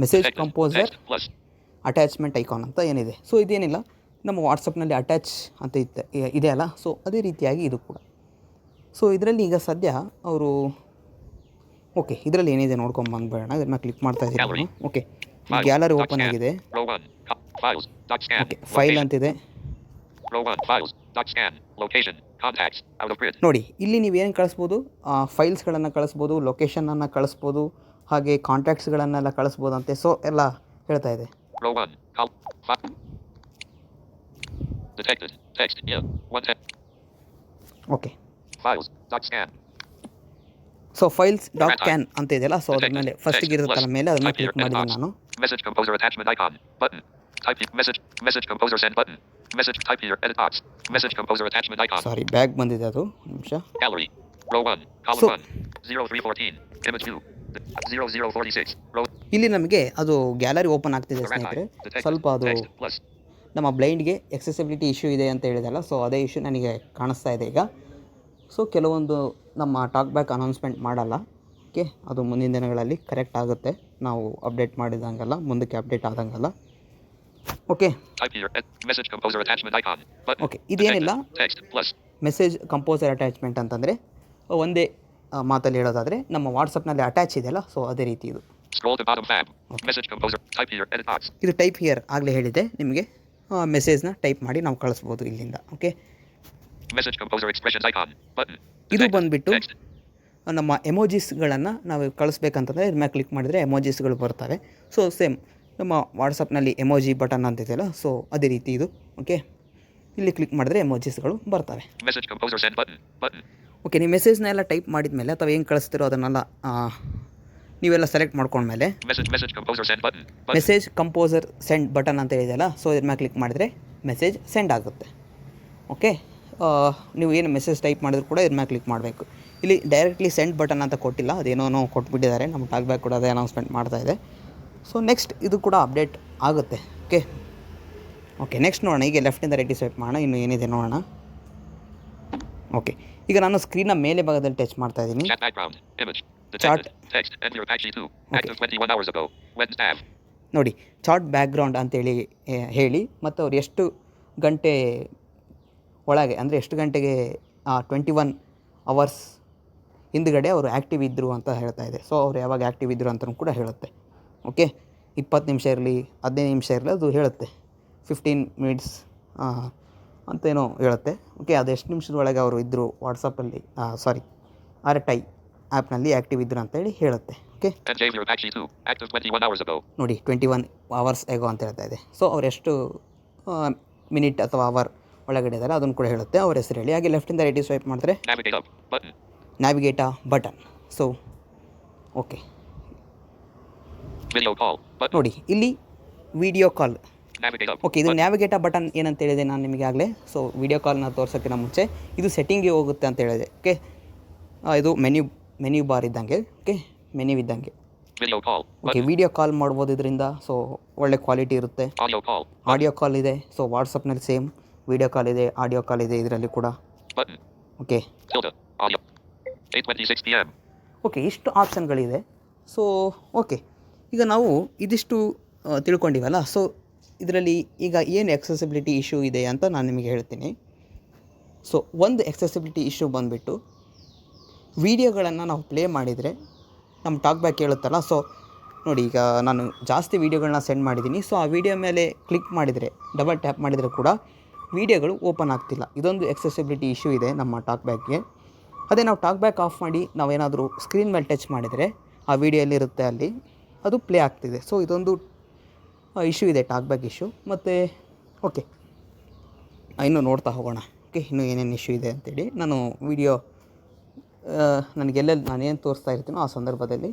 Message composer. ಅಟ್ಯಾಚ್ಮೆಂಟ್ ಐಕಾನ್ ಅಂತ ಏನಿದೆ. ಸೊ ಇದೇನಿಲ್ಲ ನಮ್ಮ ವಾಟ್ಸಪ್ನಲ್ಲಿ ಅಟ್ಯಾಚ್ ಅಂತ ಇತ್ತು ಇದೆ ಅಲ್ಲ? ಸೊ ಅದೇ ರೀತಿಯಾಗಿ ಇದು ಕೂಡ. ಸೊ ಇದರಲ್ಲಿ ಈಗ ಸದ್ಯ ಅವರು ಓಕೆ ಇದರಲ್ಲಿ ಏನಿದೆ ನೋಡ್ಕೊಂಡು ಬಂದ್ಬೇಡ ಇದನ್ನ ಕ್ಲಿಕ್ ಮಾಡ್ತಾ ಇದ್ದೀನಿ ಓಕೆ ಗ್ಯಾಲರಿ ಓಪನ್ ಆಗಿದೆ. files ಅಂತಿದೆ. Location contacts ನೋಡಿ ಇಲ್ಲಿ ನೀವು ಏನು ಕಳಿಸ್ಬೋದು? ಫೈಲ್ಸ್ಗಳನ್ನು ಕಳಿಸ್ಬೋದು ಲೊಕೇಶನನ್ನು ಕಳಿಸ್ಬೋದು ಹಾಗೆ ಕಾಂಟ್ಯಾಕ್ಟ್ಸ್ಗಳನ್ನೆಲ್ಲ ಕಳಿಸ್ಬೋದಂತೆ. ಸೊ ಎಲ್ಲ ಹೇಳ್ತಾ ಇದೆ. Row one okay. So files dot can ಅಂತ ಇದೆಯಲ್ಲ? ಸೊ ಅದ್ರ ಮೇಲೆ ಫಸ್ಟ್ ಇರುತ್ತಲ್ಲ ಮೇಲೆ ಅದನ್ನ ಕ್ಲಿಕ್ ಮಾಡಿದ್ದೀನಿ ನಾನು. type message message composer send button. Message type here edit box. Message composer attachment icon. Sorry bag bande ja to nimsha gallery row 1 column so, 1 0314 image view. 0046 ಇಲ್ಲಿ ನಮಗೆ ಅದು ಗ್ಯಾಲರಿ ಓಪನ್ ಆಗ್ತಿದೆ ಸ್ನೇಹಿತರೆ. ಸ್ವಲ್ಪ ಅದು ನಮ್ಮ ಬ್ಲೈಂಡ್ಗೆ ಎಕ್ಸೆಸಿಬಿಲಿಟಿ ಇಶ್ಯೂ ಇದೆ ಅಂತ ಹೇಳಿದಲ್ಲ ಸೊ ಅದೇ ಇಶ್ಯೂ ನನಗೆ ಕಾಣಿಸ್ತಾ ಇದೆ ಈಗ. ಸೊ ಕೆಲವೊಂದು ನಮ್ಮ ಟಾಕ್ ಬ್ಯಾಕ್ ಅನೌನ್ಸ್ಮೆಂಟ್ ಮಾಡಲ್ಲ. ಓಕೆ ಅದು ಮುಂದಿನ ದಿನಗಳಲ್ಲಿ ಕರೆಕ್ಟ್ ಆಗುತ್ತೆ. ನಾವು ಅಪ್ಡೇಟ್ ಮಾಡಿದಂಗೆಲ್ಲ ಮುಂದಕ್ಕೆ update ಆದಂಗೆಲ್ಲ. Okay message composer attachment icon okay ಇದೇನಿಲ್ಲ. Message composer attachment ಅಂತಂದ್ರೆ ಒಂದೇ ಮಾತಲ್ಲಿ ಹೇಳೋದಾದ್ರೆ ನಮ್ಮ ವಾಟ್ಸಪ್ನಲ್ಲಿ ಅಟ್ಯಾಚ್ ಇದೆಯಲ್ಲ ಸೊ ಅದೇ ರೀತಿ ಇದು. ಇದು ಟೈಪ್ ಹಿಯರ್ ಆಗಲೇ ಹೇಳಿದೆ ನಿಮಗೆ. ಮೆಸೇಜ್ನ ಟೈಪ್ ಮಾಡಿ ನಾವು ಕಳಿಸ್ಬೋದು ಇಲ್ಲಿಂದ. ಓಕೆ ಇದು ಬಂದ್ಬಿಟ್ಟು ನಮ್ಮ ಎಮೋಜಿಸ್ಗಳನ್ನು ನಾವು ಕಳಿಸ್ಬೇಕಂತಂದ್ರೆ ಇದ್ರ ಮ್ಯಾಲೆ ಕ್ಲಿಕ್ ಮಾಡಿದ್ರೆ ಎಮೋಜಿಸ್ಗಳು ಬರ್ತವೆ. ಸೊ ಸೇಮ್ ನಮ್ಮ ವಾಟ್ಸಪ್ನಲ್ಲಿ ಎಮೋಜಿ ಬಟನ್ ಅಂತಿದೆಯಲ್ಲ ಸೊ ಅದೇ ರೀತಿ ಇದು ಓಕೆ ಇಲ್ಲಿ ಕ್ಲಿಕ್ ಮಾಡಿದ್ರೆ ಎಮೋಜಿಸ್ಗಳು ಬರ್ತವೆ. ಓಕೆ ನೀವು ಮೆಸೇಜ್ನ ಎಲ್ಲ ಟೈಪ್ ಮಾಡಿದ ಮೇಲೆ ಅಥವಾ ಏನು ಕಳಿಸ್ತಿರೋ ಅದನ್ನೆಲ್ಲ ನೀವೆಲ್ಲ ಸೆಲೆಕ್ಟ್ ಮಾಡ್ಕೊಂಡ್ಮೇಲೆ. ಮೆಸೇಜ್ ಕಂಪೋಸರ್ ಸೆಂಡ್ ಬಟನ್ ಅಂತ ಇದೆಯಲ್ಲ ಸೊ ಇದ್ರ ಮೇಲೆ ಕ್ಲಿಕ್ ಮಾಡಿದರೆ ಮೆಸೇಜ್ ಸೆಂಡ್ ಆಗುತ್ತೆ. ಓಕೆ ನೀವು ಏನು ಮೆಸೇಜ್ ಟೈಪ್ ಮಾಡಿದ್ರು ಕೂಡ ಇದ್ರ ಮೇಲೆ ಕ್ಲಿಕ್ ಮಾಡಬೇಕು. ಇಲ್ಲಿ ಡೈರೆಕ್ಟ್ಲಿ ಸೆಂಡ್ ಬಟನ್ ಅಂತ ಕೊಟ್ಟಿಲ್ಲ ಅದೇನೋ ಕೊಟ್ಬಿಟ್ಟಿದ್ದಾರೆ ನಮ್ಮ ಟಾಕ್ ಬ್ಯಾಕ್ ಕೂಡ ಅದೇ ಅನೌನ್ಸ್ಮೆಂಟ್ ಮಾಡ್ತಾ ಇದೆ. ಸೊ ನೆಕ್ಸ್ಟ್ ಇದು ಕೂಡ ಅಪ್ಡೇಟ್ ಆಗುತ್ತೆ ಓಕೆ ಓಕೆ ನೆಕ್ಸ್ಟ್ ನೋಡೋಣ ಈಗ ಲೆಫ್ಟಿಂದ ರೈಟಿ ಸ್ವೈಪ್ ಮಾಡೋಣ ಇನ್ನು ಏನಿದೆ ನೋಡೋಣ ಓಕೆ ಈಗ ನಾನು ಸ್ಕ್ರೀನ್ನ ಮೇಲೆ ಭಾಗದಲ್ಲಿ ಟಚ್ ಮಾಡ್ತಾ ಇದ್ದೀನಿ Chat background. Image. Detected. Text. Enter Apache 2. Active 21 hours ago. When staff. ನೋಡಿ ಚಾರ್ಟ್ ಬ್ಯಾಕ್ಗ್ರೌಂಡ್ ಅಂತೇಳಿ ಹೇಳಿ ಮತ್ತು ಅವ್ರು ಎಷ್ಟು ಗಂಟೆ ಒಳಗೆ ಅಂದರೆ ಎಷ್ಟು ಗಂಟೆಗೆ ಟ್ವೆಂಟಿ ಒನ್ ಅವರ್ಸ್ ಹಿಂದ್ಗಡೆ ಅವರು ಆ್ಯಕ್ಟಿವ್ ಇದ್ದರು ಅಂತ ಹೇಳ್ತಾ ಇದೆ ಸೊ ಅವ್ರು ಯಾವಾಗ ಆ್ಯಕ್ಟಿವ್ ಇದ್ದರು ಅಂತಲೂ ಕೂಡ ಹೇಳುತ್ತೆ ಓಕೆ ಇಪ್ಪತ್ತು ನಿಮಿಷ ಇರಲಿ ಹದಿನೈದು ನಿಮಿಷ ಇರಲಿ ಅದು ಹೇಳುತ್ತೆ. ಫಿಫ್ಟೀನ್ ಮಿನಿಟ್ಸ್ ಅಂತೇನೋ ಹೇಳುತ್ತೆ. ಓಕೆ ಅದು ಎಷ್ಟು ನಿಮಿಷದೊಳಗೆ ಅವರು ಇದ್ದರು ವಾಟ್ಸಪ್ಪಲ್ಲಿ ಸಾರಿ ಆರ್ ಟೈ ಆ್ಯಪ್ನಲ್ಲಿ ಆ್ಯಕ್ಟಿವ್ ಇದ್ದರು ಅಂತೇಳಿ ಹೇಳುತ್ತೆ. Okay? And Javier Apache 2. Active 21 ನೋಡಿ ಟ್ವೆಂಟಿ ಒನ್ ಅವರ್ಸ್ ಎಗೋ ಅಂತ ಹೇಳ್ತಾ ಇದೆ. ಸೊ ಅವ್ರು ಎಷ್ಟು ಮಿನಿಟ್ ಅಥವಾ ಅವರ್ ಒಳಗಡೆ ಇದ್ದಾರೆ ಅದನ್ನು ಕೂಡ ಹೇಳುತ್ತೆ. ಅವ್ರ ಹೆಸರು ಹೇಳಿ. ಹಾಗೆ ಲೆಫ್ಟಿಂದ ರೈಟಿ ಸ್ವೈಪ್ ಮಾಡಿದ್ರೆ. Navigator button so okay. ನೋಡಿ ಇಲ್ಲಿ ವಿಡಿಯೋ ಕಾಲ್ ಓಕೆ ಇದು ನ್ಯಾವಿಗೇಟರ್ ನ್ಯಾವಿಗೇಟಾ ಬಟನ್ ಏನಂತ ಹೇಳಿದೆ ನಾನು ನಿಮಗೆ ಆಗಲೇ ಸೊ ವಿಡಿಯೋ ಕಾಲ್ನ ತೋರ್ಸೋಕ್ಕಿಂತ ಮುಂಚೆ ಇದು ಸೆಟ್ಟಿಂಗ್ಗೆ ಹೋಗುತ್ತೆ ಅಂತ ಹೇಳಿದೆ ಓಕೆ ಇದು ಮೆನ್ಯೂ ಮೆನ್ಯೂ ಬಾರ್ ಇದ್ದಂಗೆ ಓಕೆ ಮೆನ್ಯೂ ಇದ್ದಂಗೆ. ಓಕೆ. ವಿಡಿಯೋ ಕಾಲ್ ಮಾಡ್ಬೋದು ಇದರಿಂದ ಸೊ ಒಳ್ಳೆ ಕ್ವಾಲಿಟಿ ಇರುತ್ತೆ ಆಡಿಯೋ ಕಾಲ್ ಇದೆ ಸೊ ವಾಟ್ಸಪ್ನಲ್ಲಿ ಸೇಮ್ ವಿಡಿಯೋ ಕಾಲ್ ಇದೆ ಆಡಿಯೋ ಕಾಲ್ ಇದೆ ಇದರಲ್ಲಿ ಕೂಡ. Okay Tilde. 8.26 p.m. ಓಕೆ ಇಷ್ಟು ಆಪ್ಷನ್ಗಳಿದೆ ಸೊ ಓಕೆ ಈಗ ನಾವು ಇದಿಷ್ಟು ತಿಳ್ಕೊಂಡಿವಲ್ಲ. ಸೊ ಇದರಲ್ಲಿ ಈಗ ಏನು ಎಕ್ಸೆಸಿಬಿಲಿಟಿ ಇಶ್ಯೂ ಇದೆ ಅಂತ ನಾನು ನಿಮಗೆ ಹೇಳ್ತೀನಿ. ಸೊ ಒಂದು ಎಕ್ಸೆಸಿಬಿಲಿಟಿ ಇಶ್ಯೂ ಬಂದುಬಿಟ್ಟು ವೀಡಿಯೋಗಳನ್ನು ನಾವು ಪ್ಲೇ ಮಾಡಿದರೆ ನಮ್ಮ ಟಾಕ್ ಬ್ಯಾಕ್ ಹೇಳುತ್ತಲ್ಲ ಸೊ ನೋಡಿ ಈಗ ನಾನು ಜಾಸ್ತಿ ವೀಡಿಯೋಗಳನ್ನ ಸೆಂಡ್ ಮಾಡಿದ್ದೀನಿ ಸೊ ಆ ವೀಡಿಯೋ ಮೇಲೆ ಕ್ಲಿಕ್ ಮಾಡಿದರೆ ಡಬಲ್ ಟ್ಯಾಪ್ ಮಾಡಿದರೆ ಕೂಡ ವೀಡಿಯೋಗಳು ಓಪನ್ ಆಗ್ತಿಲ್ಲ. ಇದೊಂದು ಎಕ್ಸೆಸಿಬಿಲಿಟಿ ಇಶ್ಯೂ ಇದೆ ನಮ್ಮ ಟಾಕ್ ಬ್ಯಾಕ್ಗೆ ಅದೇ ನಾವು ಟಾಕ್ ಬ್ಯಾಕ್ ಆಫ್ ಮಾಡಿ ನಾವೇನಾದರೂ ಸ್ಕ್ರೀನ್ ಮೇಲೆ ಟಚ್ ಮಾಡಿದರೆ, ಆ ವಿಡಿಯೋ ಎಲ್ಲಿರುತ್ತೆ ಅಲ್ಲಿ? ಅದು ಪ್ಲೇ ಆಗ್ತಿದೆ. ಸೊ ಇದೊಂದು ಇಶ್ಯೂ ಇದೆ ಟಾಕ್ ಬ್ಯಾಕ್ ಇಶ್ಯೂ ಮತ್ತು ಓಕೆ ಇನ್ನೂ ನೋಡ್ತಾ ಹೋಗೋಣ. ಓಕೆ ಇನ್ನೂ ಏನೇನು ಇಶ್ಯೂ ಇದೆ ಅಂತೇಳಿ. ನಾನು ವಿಡಿಯೋ ನನಗೆಲ್ಲೆಲ್ಲಿ ನಾನೇನು ತೋರಿಸ್ತಾ ಇರ್ತೀನೋ ಆ ಸಂದರ್ಭದಲ್ಲಿ,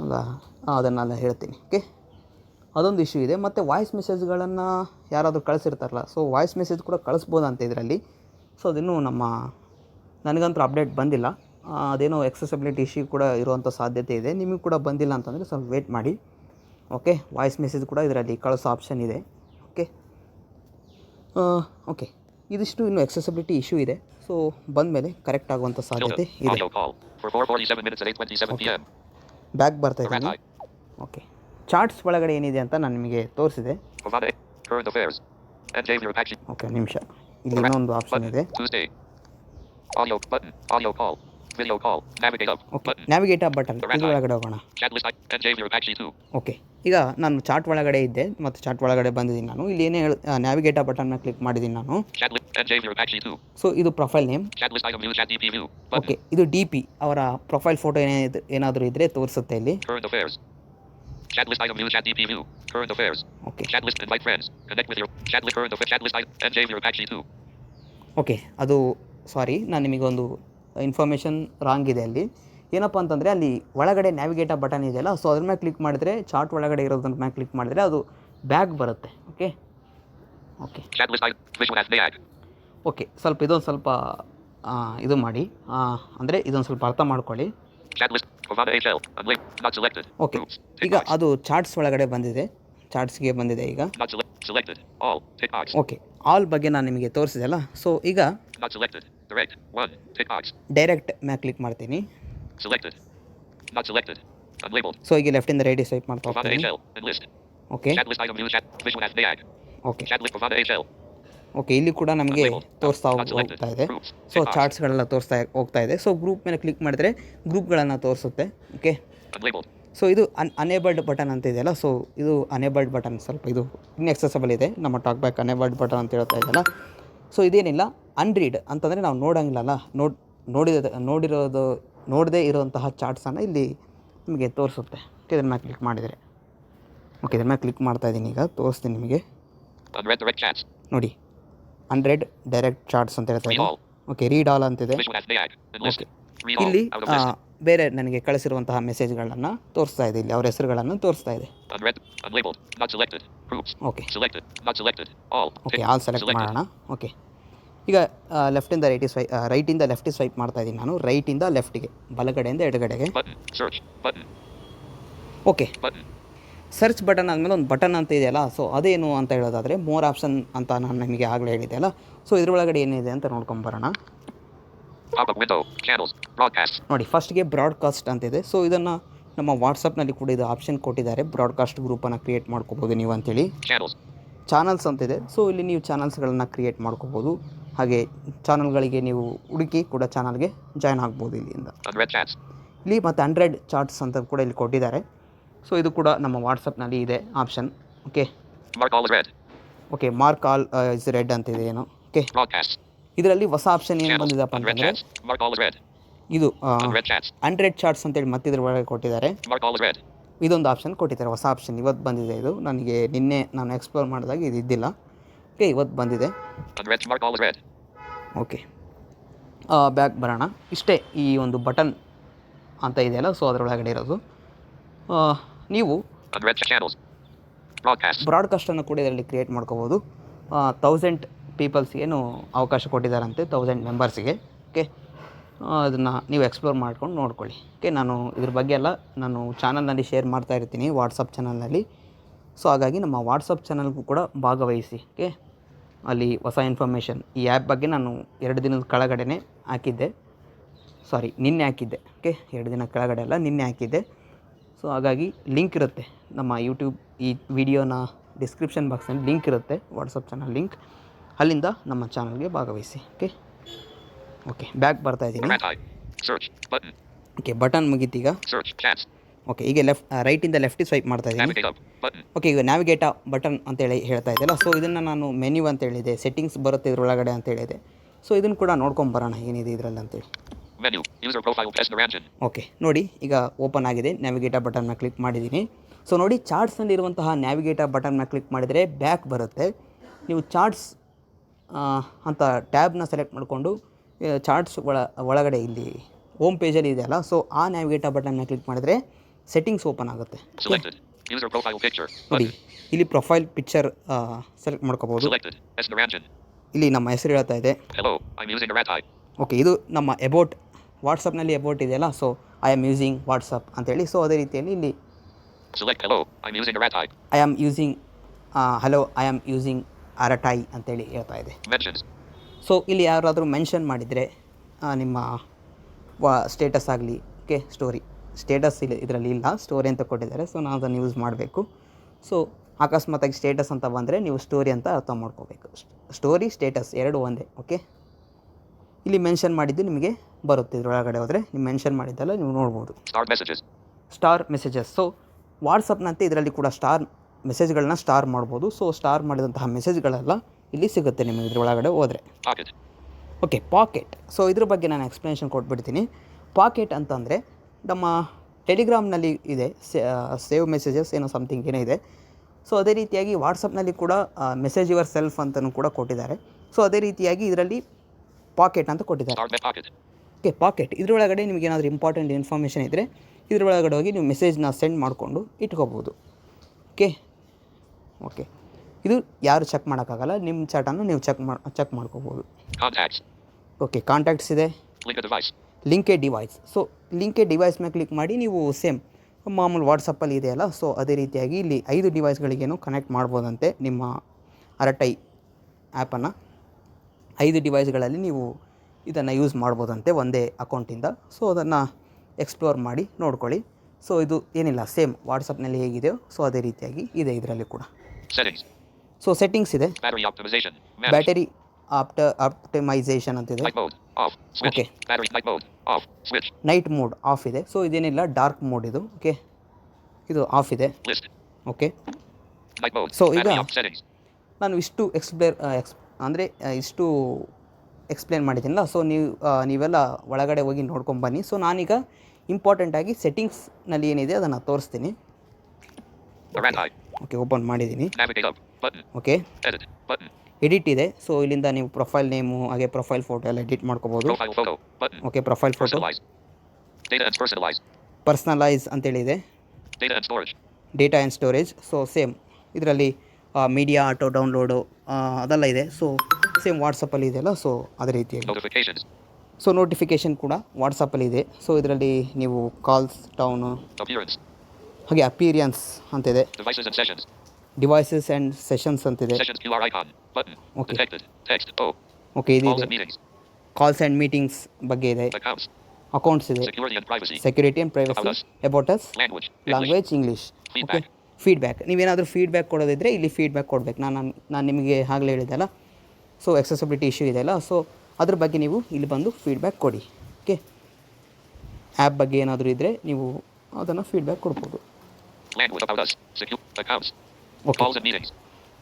ಅಲ್ಲ, ಅದನ್ನೆಲ್ಲ ಹೇಳ್ತೀನಿ. ಓಕೆ ಅದೊಂದು ಇಶ್ಯೂ ಇದೆ. ಮತ್ತು ವಾಯ್ಸ್ ಮೆಸೇಜ್ಗಳನ್ನು ಯಾರಾದರೂ ಕಳಿಸಿರ್ತಾರಲ್ಲ ಸೊ ವಾಯ್ಸ್ ಮೆಸೇಜ್ ಕೂಡ ಕಳಿಸ್ಬೋದು ಅಂತ ಇದರಲ್ಲಿ. ಸೊ ಅದಿನ್ನೂ ನಮ್ಮ, ನನಗಂತೂ ಅಪ್ಡೇಟ್ ಬಂದಿಲ್ಲ. ಅದೇನೋ ಎಕ್ಸೆಸಿಬಿಲಿಟಿ ಇಶ್ಯೂ ಕೂಡ ಇರುವಂಥ ಸಾಧ್ಯತೆ ಇದೆ. ನಿಮಗೆ ಕೂಡ ಬಂದಿಲ್ಲ ಅಂತಂದರೆ ಸ್ವಲ್ಪ ವೇಟ್ ಮಾಡಿ. ಓಕೆ ವಾಯ್ಸ್ ಮೆಸೇಜ್ ಕೂಡ ಇದರಲ್ಲಿ ಕಳಿಸೋ ಆಪ್ಷನ್ ಇದೆ. ಓಕೆ ಓಕೆ ಇದಿಷ್ಟು ಇನ್ನು ಎಕ್ಸೆಸಿಬಿಲಿಟಿ ಇಶ್ಯೂ ಇದೆ. ಸೊ ಬಂದಮೇಲೆ ಕರೆಕ್ಟ್ ಆಗುವಂಥ ಸಾಧ್ಯತೆ ಇದೆ. Audio call. For 447 minutes at 8.27 p.m. Back ಬರ್ತಾ ಇದ್ದೀನಿ. ಓಕೆ ಚಾರ್ಟ್ಸ್ ಒಳಗಡೆ ಏನಿದೆ ಅಂತ ನಾನು ನಿಮಗೆ ತೋರಿಸಿದೆ. ಓಕೆ ನಿಮಿಷ. ಇಲ್ಲಿ ಇನ್ನೊಂದು ಆಪ್ಷನ್ ಇದೆ. Video call. Navigate up. Button ಇದು ಒಳಗಡೆ ಹೋಗೋಣ Chat list. And Xavier Apache 2. Okay ಈಗ ನಾನು ಚಾಟ್ ಒಳಗಡೆ ಇದ್ದೆ ಮತ್ತು ಚಾಟ್ ಒಳಗಡೆ ಬಂದಿದ್ದೀನಿ ನಾನು ಇಲ್ಲಿ ಏನೇ ನ್ಯಾವಿಗೇಟ್ ಬಟನ್ ಕ್ಲಿಕ್ ಮಾಡಿದ್ದೀನಿ ನಾನು Chat list. And Xavier Apache 2. So ಇದು ಪ್ರೊಫೈಲ್ ನೇಮ್. ಓಕೆ ಇದು ಡಿ ಪಿ ಅವರ ಪ್ರೊಫೈಲ್ ಫೋಟೋ ಏನೇ ಏನಾದರೂ ಇದ್ದರೆ ತೋರಿಸುತ್ತೆ ಇಲ್ಲಿ. Chat list item view. Chat DP view. Current affairs. Okay Chat list. Invite friends. Connect with your chat list. Current affairs. Chat list item. And Xavier Apache 2. Okay ಅದು sorry ನಾನು ನಿಮಗೊಂದು information wrong ಇದೆ ಅಲ್ಲಿ. ಏನಪ್ಪ ಅಂತಂದರೆ ಅಲ್ಲಿ ಒಳಗಡೆ ನ್ಯಾವಿಗೇಟ button ಇದೆಯಲ್ಲ ಸೊ ಅದ್ರ ಮೇಲೆ ಕ್ಲಿಕ್ ಮಾಡಿದರೆ ಚಾರ್ಟ್ ಒಳಗಡೆ ಇರೋದ್ರ ಮ್ಯಾಲೆ ಕ್ಲಿಕ್ ಮಾಡಿದರೆ ಅದು ಬ್ಯಾಗ್ ಬರುತ್ತೆ ಓಕೆ ಓಕೆ. ಓಕೆ ಸ್ವಲ್ಪ ಇದೊಂದು ಸ್ವಲ್ಪ ಇದು ಮಾಡಿ. ಅಂದರೆ ಇದೊಂದು ಸ್ವಲ್ಪ ಅರ್ಥ ಮಾಡ್ಕೊಳ್ಳಿ. ಓಕೆ ಈಗ ಅದು ಚಾರ್ಟ್ಸ್ ಒಳಗಡೆ ಬಂದಿದೆ. ಚಾರ್ಟ್ಸ್ಗೆ ಬಂದಿದೆ ಈಗ. ಓಕೆ ಆಲ್ ಬಗ್ಗೆ ನಾನು ನಿಮಗೆ ತೋರಿಸಿದೆ ಅಲ್ಲ ಸೊ ಈಗ. Direct. One. Tick box. Direct ಮ್ಯಾಕ್ ಕ್ಲಿಕ್ ಮಾಡ್ತೀನಿ Selected. Not selected. Unlabeled. So ಈಗ ಲೆಫ್ಟಿಂದ ರೈಟ್ ಸ್ವೈಪ್ ಮಾಡ್ತಾ ಹೋಗ್ತೀನಿ. Okay Chat list item view. Chat. Visual as. Okay Chat list. Avada HL. Okay ಇಲ್ಲಿ ಕೂಡ ನಮಗೆ. ತೋರಿಸ್ತಾ. ಹೋಗ್ತಾ ಇದೆ. ಸೊ. ಚಾರ್ಟ್ಸ್ಗಳೆಲ್ಲ ತೋರಿಸ್ತಾ ಹೋಗ್ತಾ ಇದೆ ಸೊ ಗ್ರೂಪ್ ಮೇಲೆ ಕ್ಲಿಕ್ ಮಾಡಿದ್ರೆ ಗ್ರೂಪ್ಗಳನ್ನು ತೋರಿಸುತ್ತೆ ಓಕೆ. ಸೊ ಇದು ಅನ್ ಅನೇಬಲ್ಡ್ ಬಟನ್ ಅಂತ ಇದೆಯಲ್ಲ ಸೊ ಇದು ಅನೇಬಲ್ಡ್ ಬಟನ್ ಸ್ವಲ್ಪ ಇದು ಇನ್ಎಕ್ಸೆಸಬಲ್ ಇದೆ ನಮ್ಮ ಟಾಕ್ ಬ್ಯಾಕ್ ಅನೇಬಲ್ಡ್ ಬಟನ್ ಅಂತ ಹೇಳ್ತಾ ಇದೆಯಲ್ಲ ಸೊ ಇದೇನಿಲ್ಲ ಅನ್ರೀಡ್ ಅಂತಂದರೆ ನಾವು ನೋಡಂಗಿಲ್ಲಲ್ಲ. ನೋಡ್ ನೋಡಿದ ನೋಡಿರೋದು ನೋಡದೇ ಇರುವಂತಹ ಚಾರ್ಟ್ಸನ್ನು ಇಲ್ಲಿ ನಿಮಗೆ ತೋರಿಸುತ್ತೆ. ಓಕೆ ಇದ್ರ ಮೇಲೆ ಕ್ಲಿಕ್ ಮಾಡಿದರೆ. ಓಕೆ ಇದ್ರ ಮೇಲೆ ಕ್ಲಿಕ್ ಮಾಡ್ತಾ ಇದ್ದೀನಿ ಈಗ. ತೋರಿಸ್ತೀನಿ ನಿಮಗೆ. ನೋಡಿ. ಅಂಡ್ರೆಡ್ ಡೈರೆಕ್ಟ್ ಚಾರ್ಟ್ಸ್ ಅಂತ ಹೇಳ್ತಾ ಇದ್ದೀನಿ. ಓಕೆ ರೀಡ್ ಆಲ್ ಅಂತಿದೆ. ಇಲ್ಲಿ ಬೇರೆ ನನಗೆ ಕಳಿಸಿರುವಂತಹ ಮೆಸೇಜ್ಗಳನ್ನು ತೋರಿಸ್ತಾ ಇದೆ ಇಲ್ಲಿ ಅವರ ಹೆಸರುಗಳನ್ನು ತೋರಿಸ್ತಾ ಇದೆ. ಓಕೆ. ಓಕೆ. ಆಲ್ ಸೆಲೆಕ್ಟ್ ಮಾಡೋಣ ಓಕೆ ಈಗ ಲೆಫ್ಟಿಂದ ರೈಟ್ ಸ್ವೈ ರೈಟಿಂದ ಲೆಫ್ಟ್ ಸ್ವೈಪ್ ಮಾಡ್ತಾ ಇದ್ದೀನಿ ನಾನು ರೈಟಿಂದ ಲೆಫ್ಟಿಗೆ ಬಲಗಡೆಯಿಂದ ಎಡಗಡೆಗೆ. ಓಕೆ ಸರ್ಚ್ ಬಟನ್ ಆದಮೇಲೆ ಒಂದು ಬಟನ್ ಅಂತ ಇದೆಯಲ್ಲ ಸೊ ಅದೇನು ಅಂತ ಹೇಳೋದಾದರೆ ಮೋರ್ ಆಪ್ಷನ್ ಅಂತ ನಾನು ನಿಮಗೆ ಆಗಲೇ ಹೇಳಿದೆ ಅಲ್ಲ ಸೊ ಇದ್ರೊಳಗಡೆ ಏನಿದೆ ಅಂತ ನೋಡ್ಕೊಂಬರೋಣ ನೋಡಿ ಫಸ್ಟ್ಗೆ ಬ್ರಾಡ್ಕಾಸ್ಟ್ ಅಂತಿದೆ. ಸೊ ಇದನ್ನು ನಮ್ಮ ವಾಟ್ಸಪ್ನಲ್ಲಿ ಕೂಡ ಇದು ಆಪ್ಷನ್ ಕೊಟ್ಟಿದ್ದಾರೆ. ಬ್ರಾಡ್ಕಾಸ್ಟ್ ಗ್ರೂಪನ್ನು ಕ್ರಿಯೇಟ್ ಮಾಡ್ಕೋಬೋದು ನೀವು ಅಂತೇಳಿ. ಚಾನಲ್ಸ್ ಅಂತಿದೆ. ಸೊ ಇಲ್ಲಿ ನೀವು ಚಾನಲ್ಸ್ಗಳನ್ನು ಕ್ರಿಯೇಟ್ ಮಾಡ್ಕೋಬೋದು. ಹಾಗೆ ಚಾನಲ್ಗಳಿಗೆ ನೀವು ಹುಡುಕಿ ಕೂಡ ಚಾನಲ್ಗೆ ಜಾಯ್ನ್ ಆಗ್ಬೋದು ಇಲ್ಲಿಂದ. ಇಲ್ಲಿ ಮತ್ತು ಹಂಡ್ರೆಡ್ ಚಾರ್ಟ್ಸ್ ಅಂತ ಕೂಡ ಇಲ್ಲಿ ಕೊಟ್ಟಿದ್ದಾರೆ. ಸೊ ಇದು ಕೂಡ ನಮ್ಮ ವಾಟ್ಸಪ್ನಲ್ಲಿ ಇದೆ option okay. Okay mark all as read ಅಂತಿದೆ ಏನು. ಓಕೆ. ಇದರಲ್ಲಿ ಹೊಸ ಆಪ್ಷನ್ ಏನು. ಬಂದಿದೆಪ್ಪ ಅಂತಂದರೆ. ಇದು ಅಂಡ್ರೆಡ್ ಚಾರ್ಟ್ಸ್ ಚಾರ್ಟ್ಸ್ ಅಂತೇಳಿ ಮತ್ತೆ ಇದರೊಳಗೆ ಒಳಗೆ ಕೊಟ್ಟಿದ್ದಾರೆ. ಇದೊಂದು ಆಪ್ಷನ್ ಕೊಟ್ಟಿದ್ದಾರೆ ಹೊಸ ಆಪ್ಷನ್ ಇವತ್ತು ಬಂದಿದೆ ಇದು. ನನಗೆ ನಿನ್ನೆ ನಾನು ಎಕ್ಸ್ಪ್ಲೋರ್ ಮಾಡಿದಾಗ ಇದು ಇದ್ದಿಲ್ಲ. ಓಕೆ ಇವತ್ತು ಬಂದಿದೆ. ಓಕೆ ಬ್ಯಾಕ್ ಬರೋಣ. ಇಷ್ಟೇ ಈ ಒಂದು ಬಟನ್ ಅಂತ ಇದೆಯಲ್ಲ ಸೊ ಅದರೊಳಗಡೆ ಇರೋದು. ನೀವು. ಬ್ರಾಡ್ಕಾಸ್ಟನ್ನು ಕೂಡ ಇದರಲ್ಲಿ ಕ್ರಿಯೇಟ್ ಮಾಡ್ಕೋಬೋದು. ತೌಸಂಡ್ ಪೀಪಲ್ಸ್ಗೇನು ಅವಕಾಶ ಕೊಟ್ಟಿದ್ದಾರಂತೆ ತೌಸಂಡ್ ಮೆಂಬರ್ಸಿಗೆ ಓಕೆ ಅದನ್ನು ನೀವು ಎಕ್ಸ್ಪ್ಲೋರ್ ಮಾಡ್ಕೊಂಡು ನೋಡ್ಕೊಳ್ಳಿ. ಓಕೆ ನಾನು ಇದ್ರ ಬಗ್ಗೆ ಎಲ್ಲ ನಾನು ಚಾನಲ್ನಲ್ಲಿ ಶೇರ್ ಮಾಡ್ತಾ ಇರ್ತೀನಿ ವಾಟ್ಸಪ್ ಚಾನಲ್ನಲ್ಲಿ ಸೊ ಹಾಗಾಗಿ ನಮ್ಮ ವಾಟ್ಸಪ್ ಚಾನಲ್ಗೂ ಕೂಡ ಭಾಗವಹಿಸಿ. ಓಕೆ ಅಲ್ಲಿ ಹೊಸ ಇನ್ಫಾರ್ಮೇಷನ್ ಈ ಆ್ಯಪ್ ಬಗ್ಗೆ ನಾನು ಎರಡು ದಿನದ ಕೆಳಗಡೆನೆ ಹಾಕಿದ್ದೆ. ಸಾರಿ ನಿನ್ನೆ ಹಾಕಿದ್ದೆ. ಓಕೆ ಎರಡು ದಿನ ಕೆಳಗಡೆ ಅಲ್ಲ, ನಿನ್ನೆ ಹಾಕಿದ್ದೆ. ಸೊ ಹಾಗಾಗಿ ಲಿಂಕ್ ಇರುತ್ತೆ. ನಮ್ಮ ಯೂಟ್ಯೂಬ್ ಈ ವಿಡಿಯೋನ ಡಿಸ್ಕ್ರಿಪ್ಷನ್ ಬಾಕ್ಸಲ್ಲಿ ಲಿಂಕ್ ಇರುತ್ತೆ ವಾಟ್ಸಪ್ ಚಾನಲ್ ಲಿಂಕ್ ಅಲ್ಲಿಂದ ನಮ್ಮ ಚಾನಲ್ಗೆ ಭಾಗವಹಿಸಿ ಓಕೆ ಓಕೆ ಬ್ಯಾಕ್ ಬರ್ತಾ ಇದ್ದೀನಿ. ಓಕೆ ಬಟನ್ ಮುಗೀತೀಗ? ಈಗ ಓಕೆ ಈಗ ಲೆಫ್ಟ್ ರೈಟಿಂದ ಲೆಫ್ಟಿಗೆ ಸ್ವೈಪ್ ಮಾಡ್ತಾ ಇದ್ದೀನಿ. ಓಕೆ ಈಗ ನ್ಯಾವಿಗೇಟ ಬಟನ್ ಅಂತೇಳಿ ಹೇಳ್ತಾ ಇದ್ದಲ್ಲ ಸೊ ಇದನ್ನು ನಾನು ಮೆನ್ಯೂ ಅಂತ ಹೇಳಿದೆ ಸೆಟ್ಟಿಂಗ್ಸ್ ಬರುತ್ತೆ ಇದ್ರೊಳಗಡೆ ಅಂತ ಹೇಳಿದೆ. ಸೊ ಇದನ್ನು ಕೂಡ ನೋಡ್ಕೊಂಡು ಬರೋಣ ಏನಿದೆ ಇದರಲ್ಲಿ ಅಂತೇಳಿ. ಓಕೆ ನೋಡಿ ಈಗ ಓಪನ್ ಆಗಿದೆ ನ್ಯಾವಿಗೇಟ ಬಟನ್ನ ಕ್ಲಿಕ್ ಮಾಡಿದ್ದೀನಿ. ಸೊ ನೋಡಿ ಚಾರ್ಟ್ಸ್ನಲ್ಲಿ ಇರುವಂತಹ ನ್ಯಾವಿಗೇಟ ಬಟನ್ನ ಕ್ಲಿಕ್ ಮಾಡಿದರೆ ಬ್ಯಾಕ್ ಬರುತ್ತೆ. ನೀವು ಚಾರ್ಟ್ಸ್ ಅಂತ ಟ್ಯಾಬ್ನ ಸೆಲೆಕ್ಟ್ ಮಾಡಿಕೊಂಡು ಚಾರ್ಟ್ಸ್ ಒಳ ಒಳಗಡೆ ಇಲ್ಲಿ ಹೋಮ್ ಪೇಜಲ್ಲಿ ಇದೆಯಲ್ಲ ಸೊ ಆ ನ್ಯಾವಿಗೇಟ ಬಟನ್ನ ಕ್ಲಿಕ್ ಮಾಡಿದರೆ ಸೆಟ್ಟಿಂಗ್ಸ್ ಓಪನ್ ಆಗುತ್ತೆ. ನೋಡಿ ಇಲ್ಲಿ ಪ್ರೊಫೈಲ್ ಪಿಕ್ಚರ್ ಸೆಲೆಕ್ಟ್ ಮಾಡ್ಕೋಬೋದು. ಇಲ್ಲಿ ನಮ್ಮ ಹೆಸರು ಹೇಳ್ತಾ ಇದೆ. ಓಕೆ ಇದು ನಮ್ಮ ಎಬೌಟ್ ವಾಟ್ಸಪ್ನಲ್ಲಿ ಎಬೌಟ್ ಇದೆಯಲ್ಲ so I am using WhatsApp ಅಂತೇಳಿ ಸೊ ಅದೇ ರೀತಿಯಲ್ಲಿ ಇಲ್ಲಿ. I am using hello I am using Arattai ಅಂತೇಳಿ ಹೇಳ್ತಾ ಇದೆ. ಸೊ ಇಲ್ಲಿ ಯಾರಾದರೂ ಮೆನ್ಷನ್ ಮಾಡಿದರೆ ನಿಮ್ಮ ವಾ ಸ್ಟೇಟಸ್ ಆಗಲಿ ಓಕೆ ಸ್ಟೋರಿ ಸ್ಟೇಟಸ್ ಇಲ್ಲಿ ಇದರಲ್ಲಿ ಇಲ್ಲ ಸ್ಟೋರಿ ಅಂತ ಕೊಟ್ಟಿದ್ದಾರೆ ಸೊ ನಾವು ಅದನ್ನು ಯೂಸ್ ಮಾಡಬೇಕು. ಸೊ ಅಕಸ್ಮಾತಾಗಿ ಸ್ಟೇಟಸ್ ಅಂತ ಬಂದರೆ ನೀವು ಸ್ಟೋರಿ ಅಂತ ಅರ್ಥ ಮಾಡ್ಕೋಬೇಕು. ಸ್ಟೋರಿ ಸ್ಟೇಟಸ್ ಎರಡು ಒಂದೇ ಓಕೆ ಇಲ್ಲಿ ಮೆನ್ಷನ್ ಮಾಡಿದ್ದು ನಿಮಗೆ ಬರುತ್ತೆ ಇದರೊಳಗಡೆ ಹೋದರೆ. ನೀವು ಮೆನ್ಷನ್ ಮಾಡಿದ್ದೆಲ್ಲ ನೀವು ನೋಡ್ಬೋದು. ಸ್ಟಾರ್ ಮೆಸೇಜಸ್ ಸೊ ವಾಟ್ಸಪ್ನಂತೆ ಇದರಲ್ಲಿ ಕೂಡ ಸ್ಟಾರ್ ಮೆಸೇಜ್ಗಳನ್ನ ಸ್ಟಾರ್ ಮಾಡ್ಬೋದು. ಸೊ ಸ್ಟಾರ್ ಮಾಡಿದಂತಹ ಮೆಸೇಜ್ಗಳೆಲ್ಲ ಇಲ್ಲಿ ಸಿಗುತ್ತೆ ನಿಮಗೆ ಇದರೊಳಗಡೆ ಹೋದರೆ. Pocket. ಓಕೆ ಪಾಕೆಟ್ ಸೊ ಇದ್ರ ಬಗ್ಗೆ ನಾನು ಎಕ್ಸ್ಪ್ಲನೇಷನ್ ಕೊಟ್ಬಿಡ್ತೀನಿ. ಪಾಕೆಟ್ ಅಂತಂದರೆ ನಮ್ಮ ಟೆಲಿಗ್ರಾಮ್ನಲ್ಲಿ ಇದೆ. ಸೇವ್ ಮೆಸೇಜಸ್ ಏನೋ ಸಮಥಿಂಗ್ ಏನೋ ಇದೆ. ಸೊ ಅದೇ ರೀತಿಯಾಗಿ ವಾಟ್ಸಪ್ನಲ್ಲಿ ಕೂಡ ಮೆಸೇಜ್ ಯುವರ್ ಸೆಲ್ಫ್ ಅಂತಲೂ ಕೂಡ ಕೊಟ್ಟಿದ್ದಾರೆ. ಸೊ ಅದೇ ರೀತಿಯಾಗಿ ಇದರಲ್ಲಿ ಪಾಕೆಟ್ ಅಂತ ಕೊಟ್ಟಿದ್ದಾರೆ. ಓಕೆ ಪಾಕೆಟ್ ಇದರೊಳಗಡೆ ನಿಮಗೆ ಏನಾದರೂ ಇಂಪಾರ್ಟೆಂಟ್ ಇನ್ಫಾರ್ಮೇಷನ್ ಇದ್ದರೆ ಇದರೊಳಗಡೆ ಹೋಗಿ ನೀವು ಮೆಸೇಜ್ನ ಸೆಂಡ್ ಮಾಡಿಕೊಂಡು ಇಟ್ಕೋಬೋದು. ಓಕೆ ಓಕೆ ಇದು ಯಾರು ಚೆಕ್ ಮಾಡೋಕ್ಕಾಗಲ್ಲ ನಿಮ್ಮ ಚಾಟನ್ನು ನೀವು ಚೆಕ್ ಮಾಡಿ ಚೆಕ್ ಮಾಡ್ಕೋಬೋದು. ಓಕೆ ಕಾಂಟ್ಯಾಕ್ಟ್ಸ್ ಇದೆ. Link a device so link a device ಮೇಲೆ ಕ್ಲಿಕ್ ಮಾಡಿ ನೀವು ಸೇಮ್ ಮಾಮೂಲು ವಾಟ್ಸಪ್ಪಲ್ಲಿ ಇದೆಯಲ್ಲ ಸೊ ಅದೇ ರೀತಿಯಾಗಿ ಇಲ್ಲಿ ಐದು ಡಿವೈಸ್ಗಳಿಗೇನು ಕನೆಕ್ಟ್ ಮಾಡ್ಬೋದಂತೆ ನಿಮ್ಮ ಅರಟೈ ಆ್ಯಪನ್ನು ಐದು ಡಿವೈಸ್ಗಳಲ್ಲಿ ನೀವು ಇದನ್ನು ಯೂಸ್ ಮಾಡ್ಬೋದಂತೆ ಒಂದೇ ಅಕೌಂಟಿಂದ ಸೊ ಅದನ್ನು ಎಕ್ಸ್ಪ್ಲೋರ್ ಮಾಡಿ ನೋಡ್ಕೊಳ್ಳಿ. ಸೊ ಇದು ಏನಿಲ್ಲ ಸೇಮ್ ವಾಟ್ಸಪ್ನಲ್ಲಿ ಹೇಗಿದೆಯೋ ಸೊ ಅದೇ ರೀತಿಯಾಗಿ ಇದೆ ಇದರಲ್ಲಿ ಕೂಡ. ಸೊ ಸೆಟ್ಟಿಂಗ್ಸ್ ಇದೆ. ಬ್ಯಾಟರಿ ಆಪ್ಟ ಆಪ್ಟಿಮೈಸೇಷನ್ ಅಂತಿದೆ. Switch. ನೈಟ್ ಮೋಡ್ ಆಫ್ ಇದೆ. ಸೊ ಇದೇನಿಲ್ಲ ಡಾರ್ಕ್ ಮೋಡ್ ಇದು. ಓಕೆ ಇದು ಆಫ್ ಇದೆ. ಓಕೆ ಸೊ ಈಗ-. ನಾನು ಇಷ್ಟು ಎಕ್ಸ್ಪ್ಲೇರ್ ಎಕ್ಸ್ ಅಂದರೆ ಇಷ್ಟು ಎಕ್ಸ್ಪ್ಲೇನ್ ಮಾಡಿದ್ದೀನಲ್ಲ. ಸೊ ನೀವು ನೀವೆಲ್ಲ ಒಳಗಡೆ ಹೋಗಿ ನೋಡ್ಕೊಂಬನ್ನಿ ಸೊ ನಾನೀಗ ಇಂಪಾರ್ಟೆಂಟಾಗಿ ಸೆಟ್ಟಿಂಗ್ಸ್ನಲ್ಲಿ ಏನಿದೆ ಅದನ್ನು ತೋರಿಸ್ತೀನಿ. ಓಕೆ ಓಪನ್ ಮಾಡಿದ್ದೀನಿ. ಓಕೆ. ಎಡಿಟ್ ಇದೆ. ಸೊ ಇಲ್ಲಿಂದ ನೀವು ಪ್ರೊಫೈಲ್ ನೇಮು ಹಾಗೆ ಪ್ರೊಫೈಲ್ ಫೋಟೋ ಎಲ್ಲ ಎಡಿಟ್ ಮಾಡ್ಕೋಬೋದು. Okay profile photo personalise ಅಂತೇಳಿದೆ. Data and storage so same ಇದರಲ್ಲಿ ಮೀಡಿಯಾ ಆಟೋ ಡೌನ್ಲೋಡು ಅದೆಲ್ಲ ಇದೆ. ಸೊ ಸೇಮ್ ವಾಟ್ಸಪ್ಪಲ್ಲಿ ಇದೆಯಲ್ಲ? ಸೊ ಅದೇ ರೀತಿಯಾಗಿ. ಸೊ ನೋಟಿಫಿಕೇಷನ್ ಕೂಡ ವಾಟ್ಸಪ್ಪಲ್ಲಿ ಇದೆ. ಸೊ ಇದರಲ್ಲಿ ನೀವು ಕಾಲ್ಸ್ ಟೌನು. ಹಾಗೆ ಅಪೀರಿಯನ್ಸ್ ಅಂತ ಇದೆ and sessions. Devices and sessions ಅಂತಿದೆ. ಇದೆ. ಓಕೆ ಇದು. ಇದೆ ಕಾಲ್ಸ್ ಆ್ಯಂಡ್ ಮೀಟಿಂಗ್ಸ್ ಬಗ್ಗೆ ಇದೆ. ಅಕೌಂಟ್ಸ್ ಇದೆ. Security and privacy about us language English okay. Feedback ನೀವೇನಾದರೂ ಫೀಡ್ಬ್ಯಾಕ್ ಕೊಡೋದಿದ್ದರೆ ಇಲ್ಲಿ ಫೀಡ್ಬ್ಯಾಕ್ ಕೊಡಬೇಕು. ನಾನು ನಾನು ನಿಮಗೆ ಆಗಲೇ ಹೇಳಿದ್ದೆಲ್ಲ. ಸೊ ಎಕ್ಸೆಸಿಬಿಲಿಟಿ ಇಶ್ಯೂ ಇದೆಯಲ್ಲ ಸೊ ಅದ್ರ ಬಗ್ಗೆ ನೀವು ಇಲ್ಲಿ ಬಂದು ಫೀಡ್ಬ್ಯಾಕ್ ಕೊಡಿ. ಓಕೆ ಆ್ಯಪ್ ಬಗ್ಗೆ ಏನಾದರೂ ಇದ್ದರೆ ನೀವು ಅದನ್ನು ಫೀಡ್ಬ್ಯಾಕ್ ಕೊಡ್ಬೋದು. Language about us. Secure accounts. Okay. Calls and meetings.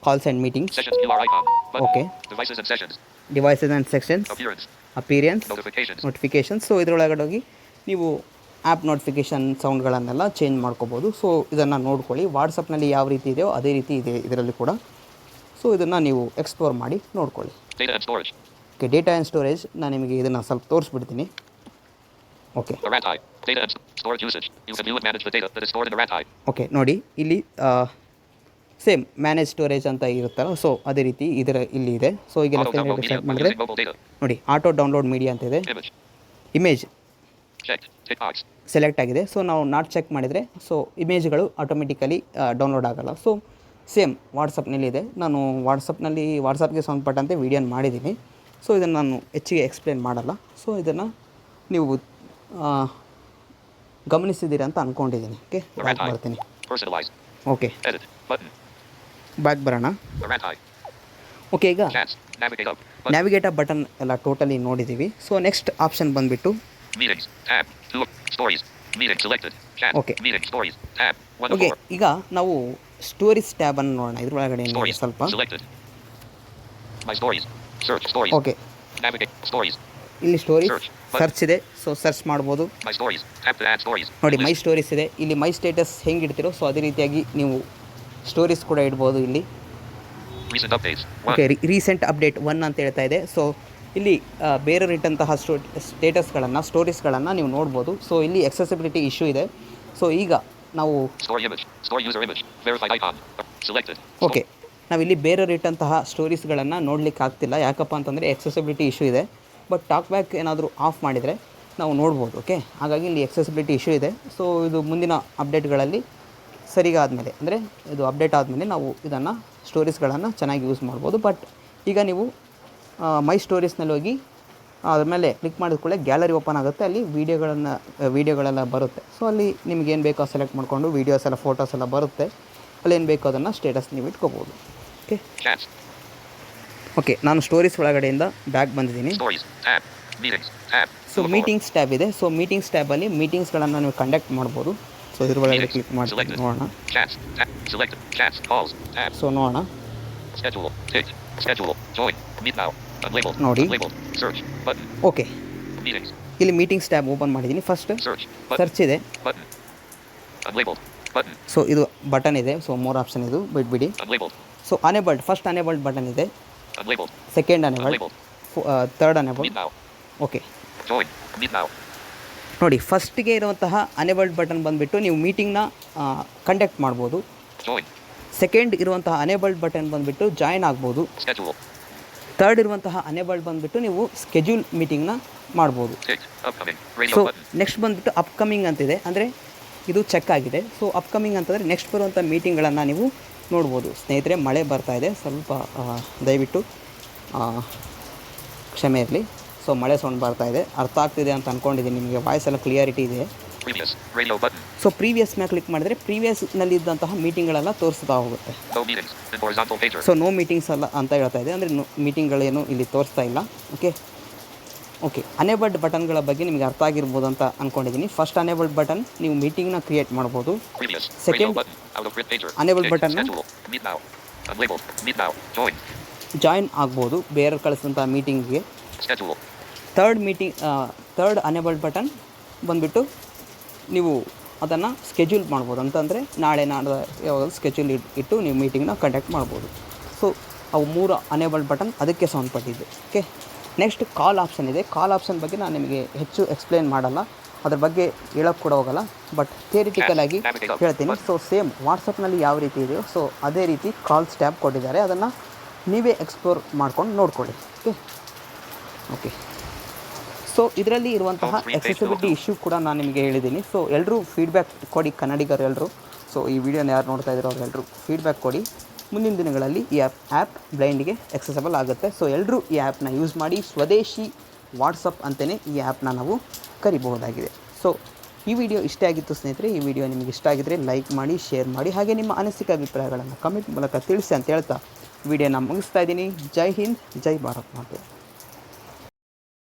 Calls and meetings Sessions QR icon. Button. Okay. Devices and sessions. Devices and sections appearance appearance Notifications. Notification so ಇದರೊಳಗಡೆ ಹೋಗಿ ನೀವು app notification ಸೌಂಡ್ಗಳನ್ನೆಲ್ಲ change ಮಾಡ್ಕೋಬೋದು so ಇದನ್ನು ನೋಡ್ಕೊಳ್ಳಿ ವಾಟ್ಸಪ್ನಲ್ಲಿ ಯಾವ ರೀತಿ ಇದೆಯೋ ಅದೇ ರೀತಿ ಇದೆ ಇದರಲ್ಲಿ ಕೂಡ ಸೊ ಇದನ್ನು ನೀವು ಎಕ್ಸ್ಪ್ಲೋರ್ ಮಾಡಿ ನೋಡ್ಕೊಳ್ಳಿ Data and okay data and storage ನಾನು ನಿಮಗೆ ಇದನ್ನು ಸ್ವಲ್ಪ ತೋರಿಸ್ಬಿಡ್ತೀನಿ ಓಕೆ. ಓಕೆ ನೋಡಿ ಇಲ್ಲಿ ಸೇಮ್ ಮ್ಯಾನೇಜ್ ಸ್ಟೋರೇಜ್ ಅಂತ ಇರುತ್ತಲ್ಲ ಸೊ ಅದೇ ರೀತಿ ಇದರ ಇಲ್ಲಿ ಇದೆ. ಸೊ ಈಗ ಸೆಲೆಕ್ಟ್ ಮಾಡಿದ್ರೆ. ನೋಡಿ ಆಟೋ ಡೌನ್ಲೋಡ್ ಮೀಡಿಯಾ ಅಂತ ಇದೆ. ಇಮೇಜ್. ಸೆಲೆಕ್ಟ್ ಆಗಿದೆ. ಸೊ ನಾವು ನಾಟ್ ಚೆಕ್ ಮಾಡಿದರೆ ಸೊ ಇಮೇಜ್ಗಳು ಆಟೋಮೆಟಿಕಲಿ ಡೌನ್ಲೋಡ್ ಆಗಲ್ಲ. ಸೊ ಸೇಮ್ ವಾಟ್ಸಪ್ನಲ್ಲಿದೆ ನಾನು ವಾಟ್ಸಪ್ನಲ್ಲಿ ವಾಟ್ಸಪ್ಗೆ ಸಂಬಂಧಪಟ್ಟಂತೆ ವೀಡಿಯೋನ ಮಾಡಿದ್ದೀನಿ. ಸೊ ಇದನ್ನು ನಾನು ಹೆಚ್ಚಿಗೆ ಎಕ್ಸ್ಪ್ಲೇನ್ ಮಾಡಲ್ಲ. ಸೊ ಇದನ್ನು ನೀವು ಗಮನಿಸಿದ್ದೀರಿ ಅಂತ ಅನ್ಕೊಂಡಿದ್ದೀನಿ. ಓಕೆ ಬ್ಯಾಕ್ ಬರ್ತೀನಿ. ಓಕೆ ಸರಿ ಬರೋಣ. ಓಕೆ ಈಗ ನ್ಯಾವಿಗೇಟ ಬಟನ್ ಎಲ್ಲ ಟೋಟಲಿ ನೋಡಿದ್ದೀವಿ. ಸೊ ನೆಕ್ಸ್ಟ್ ಆಪ್ಷನ್ ಬಂದ್ಬಿಟ್ಟು ಓಕೆ ಓಕೆ ಈಗ ನಾವು ಸ್ಟೋರೀಸ್ ಟ್ಯಾಬನ್ನು ನೋಡೋಣ. ಇದ್ರ ಒಳಗಡೆ ಸ್ವಲ್ಪ. ಓಕೆ ಇಲ್ಲಿ ಸ್ಟೋರೀಸ್ ಸರ್ಚ್ ಇದೆ. ಸೊ ಸರ್ಚ್ ಮಾಡ್ಬೋದು. ನೋಡಿ ಮೈ ಸ್ಟೋರೀಸ್ ಇದೆ. ಇಲ್ಲಿ ಮೈ ಸ್ಟೇಟಸ್ ಹೆಂಗೆ ಇಡ್ತೀರೋ ಸೊ ಅದೇ ರೀತಿಯಾಗಿ ನೀವು ಸ್ಟೋರೀಸ್ ಕೂಡ ಇಡ್ಬೋದು ಇಲ್ಲಿ. ಓಕೆ ರೀಸೆಂಟ್ ಅಪ್ಡೇಟ್ ಒನ್ ಅಂತ ಹೇಳ್ತಾ ಇದೆ. ಸೊ ಇಲ್ಲಿ ಬೇರೆಯವ್ರು ಬೇರೆ ಇಟ್ಟಂತಹ ಸ್ಟೋ ಸ್ಟೇಟಸ್ಗಳನ್ನು ಸ್ಟೋರೀಸ್ಗಳನ್ನು ನೀವು ನೋಡ್ಬೋದು. ಸೊ ಇಲ್ಲಿ ಎಕ್ಸೆಸಿಬಿಲಿಟಿ ಇಶ್ಯೂ ಇದೆ. ಸೊ ಈಗ ನಾವು. ಓಕೆ ನಾವಿಲ್ಲಿ ಬೇರೆ ಇಟ್ಟಂತಹ ಸ್ಟೋರೀಸ್ಗಳನ್ನು ನೋಡ್ಲಿಕ್ಕೆ ಆಗ್ತಿಲ್ಲ ಯಾಕಪ್ಪ ಅಂತಂದರೆ ಎಕ್ಸೆಸಿಬಿಲಿಟಿ ಇಶ್ಯೂ ಇದೆ. ಬಟ್ ಟಾಕ್ ಬ್ಯಾಕ್ ಏನಾದರೂ ಆಫ್ ಮಾಡಿದರೆ ನಾವು ನೋಡ್ಬೋದು, ಓಕೆ? ಹಾಗಾಗಿ ಇಲ್ಲಿ ಎಕ್ಸೆಸಿಬಿಲಿಟಿ ಇಶ್ಯೂ ಇದೆ. ಸೊ ಇದು ಮುಂದಿನ ಅಪ್ಡೇಟ್ಗಳಲ್ಲಿ ಸರಿಗಾದಮೇಲೆ, ಅಂದರೆ ಇದು ಅಪ್ಡೇಟ್ ಆದಮೇಲೆ ನಾವು ಇದನ್ನು ಸ್ಟೋರೀಸ್ಗಳನ್ನು ಚೆನ್ನಾಗಿ ಯೂಸ್ ಮಾಡ್ಬೋದು. ಬಟ್ ಈಗ ನೀವು ಮೈ ಸ್ಟೋರೀಸ್ನಲ್ಲಿ ಹೋಗಿ, ಅದ್ರ ಮೇಲೆ ಕ್ಲಿಕ್ ಮಾಡಿದ ಕೂಡಲೇ ಗ್ಯಾಲರಿ ಓಪನ್ ಆಗುತ್ತೆ. ಅಲ್ಲಿ ವೀಡಿಯೋಗಳನ್ನು ವೀಡಿಯೋಗಳೆಲ್ಲ ಬರುತ್ತೆ. ಸೊ ಅಲ್ಲಿ ನಿಮ್ಗೆ ಏನು ಬೇಕೋ ಸೆಲೆಕ್ಟ್ ಮಾಡಿಕೊಂಡು ವೀಡಿಯೋಸ್ ಎಲ್ಲ ಫೋಟೋಸ್ ಎಲ್ಲ ಬರುತ್ತೆ. ಅಲ್ಲಿ ಏನು ಬೇಕೋ ಅದನ್ನು ಸ್ಟೇಟಸ್ ನೀವು ಇಟ್ಕೋಬೋದು, ಓಕೆ. ಓಕೆ ನಾನು ಸ್ಟೋರೀಸ್ ಒಳಗಡೆಯಿಂದ ಬ್ಯಾಗ್ ಬಂದಿದ್ದೀನಿ. ಸೊ ಮೀಟಿಂಗ್ಸ್ ಟ್ಯಾಬ್ ಇದೆ. ಸೊ ಮೀಟಿಂಗ್ಸ್ ಟ್ಯಾಬ್ ಅಲ್ಲಿ ಮೀಟಿಂಗ್ಸ್ ನೀವು ಕಂಡಕ್ಟ್ ಮಾಡಬಹುದು ಸೊ ಇದರ ಒಳಗಡೆ ಕ್ಲಿಕ್ ಮಾಡ್ತೀನಿ ನೋಡೋಣ. ಸೊ ನೋಡೋಣ. ನೋಡಿ. ಓಕೆ ಇಲ್ಲಿ ಮೀಟಿಂಗ್ಸ್ ಟ್ಯಾಬ್ ಓಪನ್ ಮಾಡಿದ್ದೀನಿ. ಫಸ್ಟ್ ಸರ್ಚ್ ಇದೆ. ಸೊ ಇದು ಬಟನ್ ಇದೆ. ಸೊ ಮೋರ್ ಆಪ್ಷನ್ ಇದು. ಬಿಟ್ಬಿಡಿ so enabled first enabled button ಇದೆ. Second enabled. Third enabled okay. ನೋಡಿ ಫಸ್ಟಿಗೆ ಇರುವಂತಹ ಅನೇಬಲ್ಡ್ ಬಟನ್ ಬಂದುಬಿಟ್ಟು ನೀವು ಮೀಟಿಂಗ್ನ ಕಂಡಕ್ಟ್ ಮಾಡ್ಬೋದು. ಸೆಕೆಂಡ್ ಇರುವಂತಹ ಅನೇಬಲ್ಡ್ ಬಟನ್ ಬಂದುಬಿಟ್ಟು ಜಾಯಿನ್ ಆಗ್ಬೋದು. ಥರ್ಡ್ ಇರುವಂತಹ ಅನೇಬಲ್ಡ್ ಬಂದುಬಿಟ್ಟು ನೀವು ಸ್ಕೆಡ್ಯೂಲ್ ಮೀಟಿಂಗ್ನ ಮಾಡ್ಬೋದು. ಸೊ ನೆಕ್ಸ್ಟ್ ಬಂದುಬಿಟ್ಟು ಅಪ್ಕಮಿಂಗ್ ಅಂತಿದೆ. ಅಂದರೆ ಇದು ಚೆಕ್ ಆಗಿದೆ. ಸೊ ಅಪ್ಕಮಿಂಗ್ ಅಂತಂದರೆ ನೆಕ್ಸ್ಟ್ ಬರುವಂಥ ಮೀಟಿಂಗ್ಗಳನ್ನು ನೀವು ನೋಡ್ಬೋದು. ಸ್ನೇಹಿತರೆ ಮಳೆ ಬರ್ತಾ ಇದೆ. ಸ್ವಲ್ಪ ದಯವಿಟ್ಟು ಕ್ಷಮೆ ಇರಲಿ. ಸೊ ಮಳೆ ಸೌಂಡ್ ಬರ್ತಾ ಇದೆ. ಅರ್ಥ ಆಗ್ತಿದೆ ಅಂತ ಅಂದ್ಕೊಂಡಿದ್ದೀನಿ ನಿಮಗೆ ವಾಯ್ಸ್ ಎಲ್ಲ ಕ್ಲಿಯಾರಿಟಿ ಇದೆ. ಸೊ ಪ್ರೀವಿಯಸ್ ಮೇಲೆ ಕ್ಲಿಕ್ ಮಾಡಿದರೆ ಪ್ರೀವಿಯಸ್ನಲ್ಲಿ ಇದ್ದಂತಹ ಮೀಟಿಂಗ್ಗಳೆಲ್ಲ ತೋರಿಸ್ತಾ ಹೋಗುತ್ತೆ. ಸೊ ನೋ ಮೀಟಿಂಗ್ಸ್ ಅಲ್ಲ ಅಂತ ಹೇಳ್ತಾ ಇದೆ. ಅಂದರೆ ಮೀಟಿಂಗ್ಗಳೇನು ಇಲ್ಲಿ ತೋರಿಸ್ತಾ ಇಲ್ಲ. ಓಕೆ ಓಕೆ ಅನೇಬಲ್ಡ್ ಬಟನ್ಗಳ ಬಗ್ಗೆ ನಿಮಗೆ ಅರ್ಥ ಆಗಿರ್ಬೋದು ಅಂತ ಅಂದ್ಕೊಂಡಿದ್ದೀನಿ ಫಸ್ಟ್ ಅನೇಬಲ್ಡ್ ಬಟನ್ ನೀವು ಮೀಟಿಂಗ್ನ ಕ್ರಿಯೇಟ್ ಮಾಡ್ಬೋದು. Second enabled button. ಜಾಯಿನ್ ಆಗ್ಬೋದು. ಬೇರೆ ಕಳಿಸಿದಂಥ ಮೀಟಿಂಗ್ಗೆ. Third meeting third enabled button ಬಂದುಬಿಟ್ಟು ನೀವು ಅದನ್ನು ಸ್ಕೆಡ್ಯೂಲ್ ಮಾಡ್ಬೋದು. ಅಂತಂದರೆ ನಾಳೆ ನಾಡ ಯಾವಾಗ ಸ್ಕೆಡ್ಯೂಲ್ ಇಟ್ಟು ನೀವು ಮೀಟಿಂಗ್ನ ಕಂಡಕ್ಟ್ ಮಾಡ್ಬೋದು. ಸೊ ಅವು ಮೂರು ಅನೇಬಲ್ಡ್ ಬಟನ್ ಅದಕ್ಕೆ ಸಂಬಂಧಪಟ್ಟಿದ್ದು. ಓಕೆ ನೆಕ್ಸ್ಟ್ ಕಾಲ್ ಆಪ್ಷನ್ ಇದೆ. ಕಾಲ್ ಆಪ್ಷನ್ ಬಗ್ಗೆ ನಾನು ನಿಮಗೆ ಹೆಚ್ಚು ಎಕ್ಸ್ಪ್ಲೇನ್ ಮಾಡಲ್ಲ. ಅದ್ರ ಬಗ್ಗೆ ಹೇಳೋಕ್ಕೆ ಕೂಡ ಹೋಗಲ್ಲ. ಬಟ್ ಥಿಯರಿಟಿಕಲ್ ಆಗಿ ಹೇಳ್ತೀನಿ. ಸೊ ಸೇಮ್ ವಾಟ್ಸಪ್ನಲ್ಲಿ ಯಾವ ರೀತಿ ಇದೆಯೋ ಸೊ ಅದೇ ರೀತಿ ಕಾಲ್ಸ್ ಟ್ಯಾಬ್ ಕೊಟ್ಟಿದ್ದಾರೆ. ಅದನ್ನು ನೀವೇ ಎಕ್ಸ್ಪ್ಲೋರ್ ಮಾಡ್ಕೊಂಡು ನೋಡ್ಕೊಳ್ಳಿ. ಓಕೆ ಓಕೆ ಸೊ ಇದರಲ್ಲಿ ಇರುವಂತಹ ಎಕ್ಸೆಸಿಬಿಲಿಟಿ ಇಶ್ಯೂ ಕೂಡ ನಾನು ನಿಮಗೆ ಹೇಳಿದ್ದೀನಿ. ಸೊ ಎಲ್ಲರೂ ಫೀಡ್ಬ್ಯಾಕ್ ಕೊಡಿ ಕನ್ನಡಿಗರು ಎಲ್ಲರೂ ಸೊ ಈ ವಿಡಿಯೋನ ಯಾರು ನೋಡ್ತಾ ಇದ್ದೀರೋ ಅವರೆಲ್ಲರೂ ಫೀಡ್ಬ್ಯಾಕ್ ಕೊಡಿ. ಮುಂದಿನ ದಿನಗಳಲ್ಲಿ ಈ ಆ್ಯಪ್ ಆ್ಯಪ್ ಬ್ಲೈಂಡಿಗೆ ಎಕ್ಸೆಸಬಲ್ ಆಗುತ್ತೆ. ಸೊ ಎಲ್ಲರೂ ಈ ಆ್ಯಪ್ನ ಯೂಸ್ ಮಾಡಿ ಸ್ವದೇಶಿ ವಾಟ್ಸಪ್ ಅಂತಲೇ ಈ ಆ್ಯಪ್ನ ನಾವು ಕರಿಬಹುದಾಗಿದೆ. ಸೊ ಈ ವಿಡಿಯೋ ಇಷ್ಟ ಆಗಿತ್ತು ಸ್ನೇಹಿತರೆ. ಈ ವಿಡಿಯೋ ನಿಮಗೆ ಇಷ್ಟ ಆಗಿದ್ದರೆ ಲೈಕ್ ಮಾಡಿ ಶೇರ್ ಮಾಡಿ, ಹಾಗೆ ನಿಮ್ಮ ಅನಿಸಿಕೆ, ಅಭಿಪ್ರಾಯಗಳನ್ನು ಕಮೆಂಟ್ ಮೂಲಕ ತಿಳಿಸಿ ಅಂತ ಹೇಳ್ತಾ ವಿಡಿಯೋನ ಮುಗಿಸ್ತಾ ಇದ್ದೀನಿ. ಜೈ ಹಿಂದ್, ಜೈ ಭಾರತ್ ಮಾತೆ.